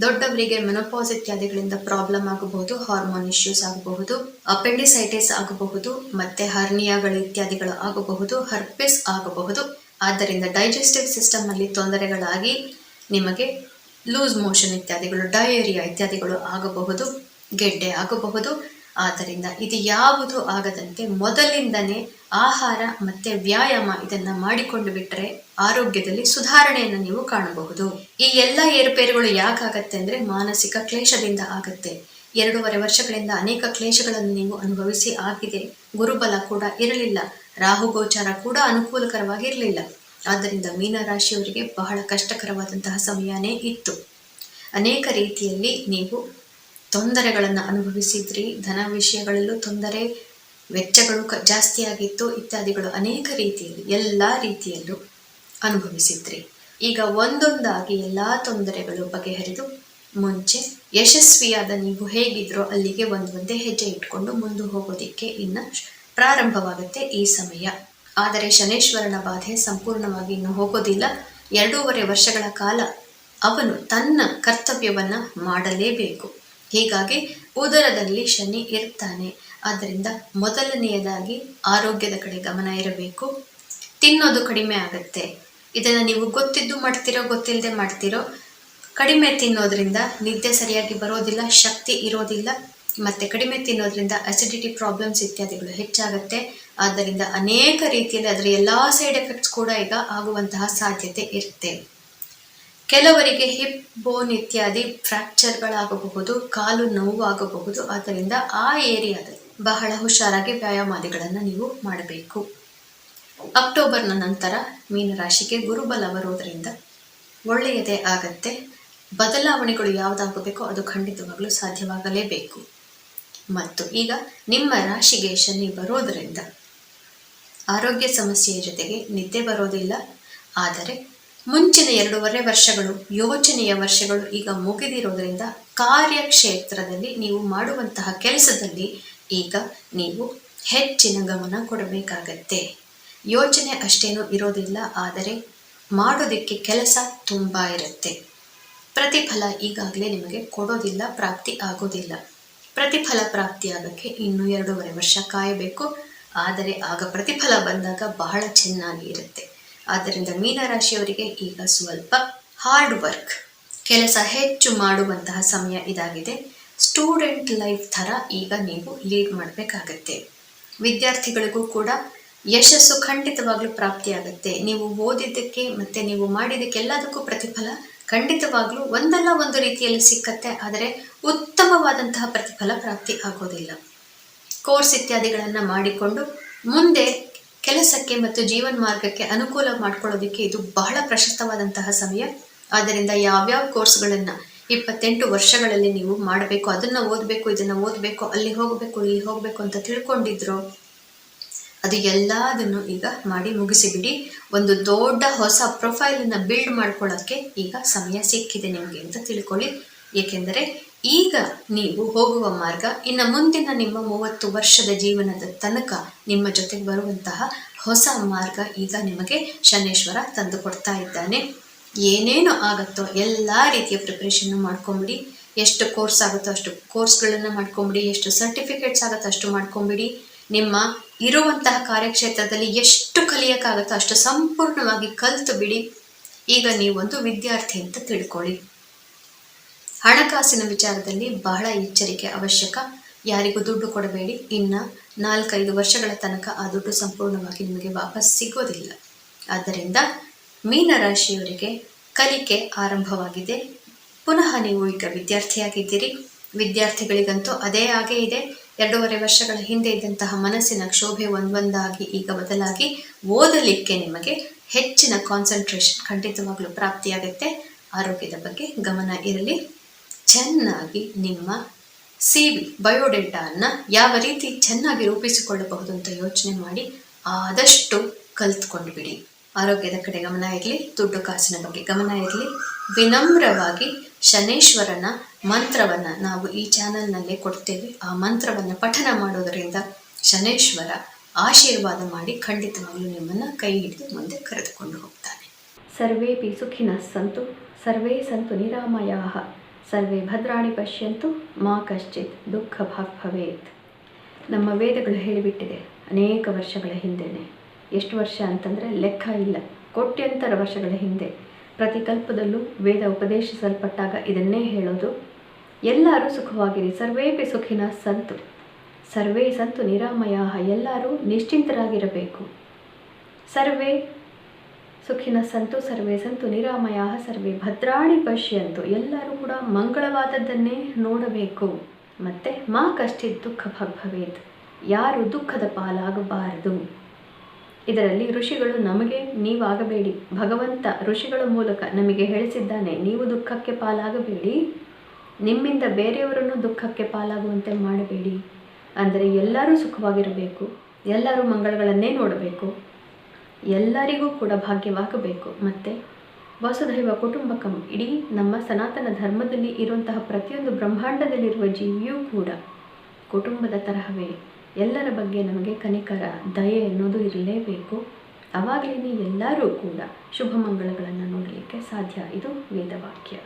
ದೊಡ್ಡವರಿಗೆ ಮೆನೋಪಾಸ್ ಇತ್ಯಾದಿಗಳಿಂದ ಪ್ರಾಬ್ಲಮ್ ಆಗಬಹುದು, ಹಾರ್ಮೋನ್ ಇಶ್ಯೂಸ್ ಆಗಬಹುದು, ಅಪೆಂಡಿಸೈಟಿಸ್ ಆಗಬಹುದು, ಮತ್ತೆ ಹರ್ನಿಯಾಗಳು ಇತ್ಯಾದಿಗಳು ಆಗಬಹುದು, ಹರ್ಪಿಸ್ ಆಗಬಹುದು. ಆದ್ದರಿಂದ ಡೈಜೆಸ್ಟಿವ್ ಸಿಸ್ಟಮ್ ಅಲ್ಲಿ ತೊಂದರೆಗಳಾಗಿ ನಿಮಗೆ ಲೂಸ್ ಮೋಷನ್ ಇತ್ಯಾದಿಗಳು, ಡಯೇರಿಯಾ ಇತ್ಯಾದಿಗಳು ಆಗಬಹುದು, ಗೆಡ್ಡೆ ಆಗಬಹುದು ಆದ್ದರಿಂದ ಇದು ಯಾವುದು ಆಗದಂತೆ ಮೊದಲಿಂದನೇ ಆಹಾರ ಮತ್ತೆ ವ್ಯಾಯಾಮ ಇದನ್ನು ಮಾಡಿಕೊಂಡು ಬಿಟ್ಟರೆ ಆರೋಗ್ಯದಲ್ಲಿ ಸುಧಾರಣೆಯನ್ನು ನೀವು ಕಾಣಬಹುದು. ಈ ಎಲ್ಲ ಏರುಪೇರುಗಳು ಯಾಕಾಗತ್ತೆ ಅಂದ್ರೆ ಮಾನಸಿಕ ಕ್ಲೇಶದಿಂದ ಆಗತ್ತೆ. ಎರಡೂವರೆ ವರ್ಷಗಳಿಂದ ಅನೇಕ ಕ್ಲೇಶಗಳನ್ನು ನೀವು ಅನುಭವಿಸಿ ಆಗಿದೆ. ಗುರುಬಲ ಕೂಡ ಇರಲಿಲ್ಲ. ರಾಹು ಗೋಚಾರ ಕೂಡ ಅನುಕೂಲಕರವಾಗಿರಲಿಲ್ಲ ಆದ್ದರಿಂದ ಮೀನರಾಶಿಯವರಿಗೆ ಬಹಳ ಕಷ್ಟಕರವಾದಂತಹ ಸಮಯನೇ ಇತ್ತು. ಅನೇಕ ರೀತಿಯಲ್ಲಿ ನೀವು ತೊಂದರೆಗಳನ್ನು ಅನುಭವಿಸಿದ್ರಿ. ಧನ ವಿಷಯಗಳಲ್ಲೂ ತೊಂದರೆ, ವೆಚ್ಚಗಳು ಕ ಜಾಸ್ತಿಯಾಗಿತ್ತು ಇತ್ಯಾದಿಗಳು ಅನೇಕ ರೀತಿಯಲ್ಲಿ, ಎಲ್ಲ ರೀತಿಯಲ್ಲೂ ಅನುಭವಿಸಿದ್ರಿ. ಈಗ ಒಂದೊಂದಾಗಿ ಎಲ್ಲ ತೊಂದರೆಗಳು ಬಗೆಹರಿದು ಮುಂಚೆ ಯಶಸ್ವಿಯಾದ ನೀವು ಹೇಗಿದ್ರೋ ಅಲ್ಲಿಗೆ ಒಂದೊಂದೇ ಹೆಜ್ಜೆ ಇಟ್ಕೊಂಡು ಮುಂದೆ ಹೋಗೋದಿಕ್ಕೆ ಇನ್ನು ಪ್ರಾರಂಭವಾಗುತ್ತೆ ಈ ಸಮಯ. ಆದರೆ ಶನೇಶ್ವರನ ಬಾಧೆ ಸಂಪೂರ್ಣವಾಗಿ ಇನ್ನು ಹೋಗೋದಿಲ್ಲ. ಎರಡೂವರೆ ವರ್ಷಗಳ ಕಾಲ ಅವನು ತನ್ನ ಕರ್ತವ್ಯವನ್ನ ಮಾಡಲೇಬೇಕು. ಹೀಗಾಗಿ ಉದರದಲ್ಲಿ ಶನಿ ಇರ್ತಾನೆ. ಆದ್ದರಿಂದ ಮೊದಲನೆಯದಾಗಿ ಆರೋಗ್ಯದ ಕಡೆ ಗಮನ ಇರಬೇಕು. ತಿನ್ನೋದು ಕಡಿಮೆ ಆಗುತ್ತೆ. ಇದನ್ನು ನೀವು ಗೊತ್ತಿದ್ದು ಮಾಡ್ತಿರೋ ಗೊತ್ತಿಲ್ಲದೆ ಮಾಡ್ತಿರೋ, ಕಡಿಮೆ ತಿನ್ನೋದ್ರಿಂದ ನಿದ್ದೆ ಸರಿಯಾಗಿ ಬರೋದಿಲ್ಲ, ಶಕ್ತಿ ಇರೋದಿಲ್ಲ, ಮತ್ತು ಕಡಿಮೆ ತಿನ್ನೋದ್ರಿಂದ ಅಸಿಡಿಟಿ ಪ್ರಾಬ್ಲಮ್ಸ್ ಇತ್ಯಾದಿಗಳು ಹೆಚ್ಚಾಗುತ್ತೆ. ಆದ್ದರಿಂದ ಅನೇಕ ರೀತಿಯಲ್ಲಿ ಅದರ ಎಲ್ಲ ಸೈಡ್ ಎಫೆಕ್ಟ್ಸ್ ಕೂಡ ಈಗ ಆಗುವಂತಹ ಸಾಧ್ಯತೆ ಇರುತ್ತೆ. ಕೆಲವರಿಗೆ ಹಿಪ್ ಬೋನ್ ಇತ್ಯಾದಿ ಫ್ರ್ಯಾಕ್ಚರ್ಗಳಾಗಬಹುದು ಕಾಲು ನೋವು ಆಗಬಹುದು ಆದ್ದರಿಂದ ಆ ಏರಿಯಾದಲ್ಲಿ ಬಹಳ ಹುಷಾರಾಗಿ ವ್ಯಾಯಾಮಾದಿಗಳನ್ನು ನೀವು ಮಾಡಬೇಕು. ಅಕ್ಟೋಬರ್ನ ನಂತರ ಮೀನರಾಶಿಗೆ ಗುರುಬಲ ಬರೋದರಿಂದ ಒಳ್ಳೆಯದೇ ಆಗತ್ತೆ. ಬದಲಾವಣೆಗಳು ಯಾವುದಾಗಬೇಕೋ ಅದು ಖಂಡಿತವಾಗಲೂ ಸಾಧ್ಯವಾಗಲೇಬೇಕು. ಮತ್ತು ಈಗ ನಿಮ್ಮ ರಾಶಿಗೆ ಶನಿ ಬರೋದರಿಂದ ಆರೋಗ್ಯ ಸಮಸ್ಯೆಯ ಜೊತೆಗೆ ನಿದ್ದೆ ಬರೋದಿಲ್ಲ. ಆದರೆ ಮುಂಚಿನ ಎರಡೂವರೆ ವರ್ಷಗಳು, ಯೋಚನೆಯ ವರ್ಷಗಳು ಈಗ ಮುಗಿದಿರೋದರಿಂದ ಕಾರ್ಯಕ್ಷೇತ್ರದಲ್ಲಿ ನೀವು ಮಾಡುವಂತಹ ಕೆಲಸದಲ್ಲಿ ಈಗ ನೀವು ಹೆಚ್ಚಿನ ಗಮನ ಕೊಡಬೇಕಾಗತ್ತೆ. ಯೋಚನೆ ಅಷ್ಟೇನೂ ಇರೋದಿಲ್ಲ, ಆದರೆ ಮಾಡೋದಕ್ಕೆ ಕೆಲಸ ತುಂಬ ಇರುತ್ತೆ. ಪ್ರತಿಫಲ ಈಗಾಗಲೇ ನಿಮಗೆ ಕೊಡೋದಿಲ್ಲ, ಪ್ರಾಪ್ತಿ ಆಗೋದಿಲ್ಲ. ಪ್ರತಿಫಲ ಪ್ರಾಪ್ತಿಯಾಗಕ್ಕೆ ಇನ್ನೂ ಎರಡೂವರೆ ವರ್ಷ ಕಾಯಬೇಕು, ಆದರೆ ಆಗ ಪ್ರತಿಫಲ ಬಂದಾಗ ಬಹಳ ಚೆನ್ನಾಗಿ ಇರುತ್ತೆ. ಆದ್ದರಿಂದ ಮೀನರಾಶಿಯವರಿಗೆ ಈಗ ಸ್ವಲ್ಪ ಹಾರ್ಡ್ ವರ್ಕ್ ಕೆಲಸ ಹೆಚ್ಚು ಮಾಡುವಂತಹ ಸಮಯ ಇದಾಗಿದೆ. ಸ್ಟೂಡೆಂಟ್ ಲೈಫ್ ಥರ ಈಗ ನೀವು ಲೀಡ್ ಮಾಡಬೇಕಾಗತ್ತೆ. ವಿದ್ಯಾರ್ಥಿಗಳಿಗೂ ಕೂಡ ಯಶಸ್ಸು ಖಂಡಿತವಾಗ್ಲೂ ಪ್ರಾಪ್ತಿಯಾಗುತ್ತೆ. ನೀವು ಓದಿದ್ದಕ್ಕೆ ಮತ್ತು ನೀವು ಮಾಡಿದ್ದಕ್ಕೆ ಎಲ್ಲದಕ್ಕೂ ಪ್ರತಿಫಲ ಖಂಡಿತವಾಗ್ಲೂ ಒಂದಲ್ಲ ಒಂದು ರೀತಿಯಲ್ಲಿ ಸಿಕ್ಕತ್ತೆ. ಆದರೆ ಉತ್ತಮವಾದಂತಹ ಪ್ರತಿಫಲ ಪ್ರಾಪ್ತಿ ಆಗೋದಿಲ್ಲ. ಕೋರ್ಸ್ ಇತ್ಯಾದಿಗಳನ್ನು ಮಾಡಿಕೊಂಡು ಮುಂದೆ ಕೆಲಸಕ್ಕೆ ಮತ್ತು ಜೀವನ ಮಾರ್ಗಕ್ಕೆ ಅನುಕೂಲ ಮಾಡಿಕೊಳ್ಳೋದಕ್ಕೆ ಇದು ಬಹಳ ಪ್ರಶಸ್ತವಾದಂತಹ ಸಮಯ. ಆದ್ದರಿಂದ ಯಾವ್ಯಾವ ಕೋರ್ಸ್ಗಳನ್ನು ಇಪ್ಪತ್ತೆಂಟು ವರ್ಷಗಳಲ್ಲಿ ನೀವು ಮಾಡಬೇಕು, ಅದನ್ನು ಓದಬೇಕು, ಇದನ್ನು ಓದಬೇಕು, ಅಲ್ಲಿ ಹೋಗಬೇಕು, ಇಲ್ಲಿ ಹೋಗಬೇಕು ಅಂತ ತಿಳ್ಕೊಂಡಿದ್ರು, ಅದು ಎಲ್ಲದನ್ನು ಈಗ ಮಾಡಿ ಮುಗಿಸಿಬಿಡಿ. ಒಂದು ದೊಡ್ಡ ಹೊಸ ಪ್ರೊಫೈಲನ್ನು ಬಿಲ್ಡ್ ಮಾಡ್ಕೊಳ್ಳೋಕ್ಕೆ ಈಗ ಸಮಯ ಸಿಕ್ಕಿದೆ ನಿಮಗೆ ಅಂತ ತಿಳ್ಕೊಳ್ಳಿ. ಏಕೆಂದರೆ ಈಗ ನೀವು ಹೋಗುವ ಮಾರ್ಗ ಇನ್ನು ಮುಂದಿನ ನಿಮ್ಮ ಮೂವತ್ತು ವರ್ಷದ ಜೀವನದ ತನಕ ನಿಮ್ಮ ಜೊತೆಗೆ ಬರುವಂತಹ ಹೊಸ ಮಾರ್ಗ ಈಗ ನಿಮಗೆ ಶನೇಶ್ವರ ತಂದು ಕೊಡ್ತಾ ಇದ್ದಾನೆ. ಏನೇನು ಆಗುತ್ತೋ ಎಲ್ಲ ರೀತಿಯ ಪ್ರಿಪ್ರೇಷನ್ನು ಮಾಡ್ಕೊಂಬಿಡಿ. ಎಷ್ಟು ಕೋರ್ಸ್ ಆಗುತ್ತೋ ಅಷ್ಟು ಕೋರ್ಸ್ಗಳನ್ನು ಮಾಡ್ಕೊಂಬಿಡಿ. ಎಷ್ಟು ಸರ್ಟಿಫಿಕೇಟ್ಸ್ ಆಗುತ್ತೋ ಅಷ್ಟು ಮಾಡ್ಕೊಂಬಿಡಿ. ನಿಮ್ಮ ಇರುವಂತಹ ಕಾರ್ಯಕ್ಷೇತ್ರದಲ್ಲಿ ಎಷ್ಟು ಕಲಿಯೋಕ್ಕಾಗುತ್ತೋ ಅಷ್ಟು ಸಂಪೂರ್ಣವಾಗಿ ಕಲಿತು ಬಿಡಿ. ಈಗ ನೀವೊಂದು ವಿದ್ಯಾರ್ಥಿ ಅಂತ ತಿಳ್ಕೊಳ್ಳಿ. ಹಣಕಾಸಿನ ವಿಚಾರದಲ್ಲಿ ಬಹಳ ಎಚ್ಚರಿಕೆ ಅವಶ್ಯಕ. ಯಾರಿಗೂ ದುಡ್ಡು ಕೊಡಬೇಡಿ. ಇನ್ನು ನಾಲ್ಕೈದು ವರ್ಷಗಳ ತನಕ ಆ ದುಡ್ಡು ಸಂಪೂರ್ಣವಾಗಿ ನಿಮಗೆ ವಾಪಸ್ ಸಿಗೋದಿಲ್ಲ ಆದ್ದರಿಂದ ಮೀನರಾಶಿಯವರಿಗೆ ಕಲಿಕೆ ಆರಂಭವಾಗಿದೆ. ಪುನಃ ನೀವು ಈಗ ವಿದ್ಯಾರ್ಥಿಯಾಗಿದ್ದೀರಿ. ವಿದ್ಯಾರ್ಥಿಗಳಿಗಂತೂ ಅದೇ ಆಗೇ ಇದೆ. ಎರಡೂವರೆ ವರ್ಷಗಳ ಹಿಂದೆ ಇದ್ದಂತಹ ಮನಸ್ಸಿನ ಕ್ಷೋಭೆ ಒಂದೊಂದಾಗಿ ಈಗ ಬದಲಾಗಿ ಓದಲಿಕ್ಕೆ ನಿಮಗೆ ಹೆಚ್ಚಿನ ಕಾನ್ಸಂಟ್ರೇಷನ್ ಖಂಡಿತವಾಗಲೂ ಪ್ರಾಪ್ತಿಯಾಗುತ್ತೆ. ಆರೋಗ್ಯದ ಬಗ್ಗೆ ಗಮನ ಇರಲಿ. ಚೆನ್ನಾಗಿ ನಿಮ್ಮ ಸಿ ವಿ ಬಯೋಡೇಟಾವನ್ನು ಯಾವ ರೀತಿ ಚೆನ್ನಾಗಿ ರೂಪಿಸಿಕೊಳ್ಳಬಹುದು ಅಂತ ಯೋಚನೆ ಮಾಡಿ ಆದಷ್ಟು ಕಲ್ತ್ಕೊಂಡು ಬಿಡಿ. ಆರೋಗ್ಯದ ಕಡೆ ಗಮನ ಇರಲಿ, ದುಡ್ಡು ಕಾಸಿನ ಬಗ್ಗೆ ಗಮನ ಇರಲಿ. ವಿನಮ್ರವಾಗಿ ಶನೇಶ್ವರನ ಮಂತ್ರವನ್ನು ನಾವು ಈ ಚಾನಲ್ನಲ್ಲೇ ಕೊಡ್ತೇವೆ. ಆ ಮಂತ್ರವನ್ನು ಪಠನ ಮಾಡೋದರಿಂದ ಶನೇಶ್ವರ ಆಶೀರ್ವಾದ ಮಾಡಿ ಖಂಡಿತವಾಗಲೂ ನಿಮ್ಮನ್ನು ಕೈ ಹಿಡಿದು ಮುಂದೆ ಕರೆದುಕೊಂಡು ಹೋಗ್ತಾನೆ. ಸರ್ವೇಪಿ ಸುಖಿನ ಸಂತು, ಸರ್ವೇ ಸಂತು ನಿರಾಮಯಾ. ಸರ್ವೇ ಭದ್ರಾಣಿ ಪಶ್ಯಂತು, ಮಾ ಕಶ್ಚಿತ್ ದುಃಖ ಭಾಗ್ ಭವೇತ್. ನಮ್ಮ ವೇದಗಳು ಹೇಳಿಬಿಟ್ಟಿದೆ, ಅನೇಕ ವರ್ಷಗಳ ಹಿಂದೆನೆ. ಎಷ್ಟು ವರ್ಷ ಅಂತಂದರೆ ಲೆಕ್ಕ ಇಲ್ಲ, ಕೋಟ್ಯಂತರ ವರ್ಷಗಳ ಹಿಂದೆ. ಪ್ರತಿ ಕಲ್ಪದಲ್ಲೂ ವೇದ ಉಪದೇಶಿಸಲ್ಪಟ್ಟಾಗ ಇದನ್ನೇ ಹೇಳೋದು, ಎಲ್ಲರೂ ಸುಖವಾಗಿರಿ, ಸರ್ವೇಪಿ ಸುಖಿನ ಸಂತು. ಸರ್ವೇ ಸಂತು ನಿರಾಮಯ ಎಲ್ಲರೂ ನಿಶ್ಚಿಂತರಾಗಿರಬೇಕು. ಸರ್ವೇ ಸುಖಿನ ಸಂತು ಸರ್ವೇ ಸಂತು ನಿರಾಮಯ ಸರ್ವೇ ಭದ್ರಾಣಿ ಪಶ್ಯಂತು. ಎಲ್ಲರೂ ಕೂಡ ಮಂಗಳವಾದದ್ದನ್ನೇ ನೋಡಬೇಕು. ಮತ್ತು ಮಾ ಕಷ್ಟಿತ್ ದುಃಖ ಭವೇತ್ ಯಾರು ದುಃಖದ ಪಾಲಾಗಬಾರದು. ಇದರಲ್ಲಿ ಋಷಿಗಳು ನಮಗೆ ನೀವಾಗಬೇಡಿ. ಭಗವಂತ ಋಷಿಗಳ ಮೂಲಕ ನಮಗೆ ಹೇಳಿಸಿದ್ದಾನೆ, ನೀವು ದುಃಖಕ್ಕೆ ಪಾಲಾಗಬೇಡಿ. ನಿಮ್ಮಿಂದ ಬೇರೆಯವರನ್ನು ದುಃಖಕ್ಕೆ ಪಾಲಾಗುವಂತೆ ಮಾಡಬೇಡಿ. ಅಂದರೆ ಎಲ್ಲರೂ ಸುಖವಾಗಿರಬೇಕು. ಎಲ್ಲರೂ ಮಂಗಳಗಳನ್ನೇ ನೋಡಬೇಕು. ಎಲ್ಲರಿಗೂ ಕೂಡ ಭಾಗ್ಯವಾಗಬೇಕು. ಮತ್ತು ವಾಸುದೈವ ಕುಟುಂಬಕಂ, ಇಡೀ ನಮ್ಮ ಸನಾತನ ಧರ್ಮದಲ್ಲಿ ಇರುವಂತಹ ಪ್ರತಿಯೊಂದು ಬ್ರಹ್ಮಾಂಡದಲ್ಲಿರುವ ಜೀವಿಯೂ ಕೂಡ ಕುಟುಂಬದ ತರಹವೇ. ಎಲ್ಲರ ಬಗ್ಗೆ ನಮಗೆ ಕನಿಕರ ದಯೆ ಅನ್ನೋದು ಇರಲೇಬೇಕು. ಅವಾಗಲೇ ಎಲ್ಲರೂ ಕೂಡ ಶುಭ ಮಂಗಳಗಳನ್ನು ನೋಡಲಿಕ್ಕೆ ಸಾಧ್ಯ. ಇದು ವೇದವಾಕ್ಯ.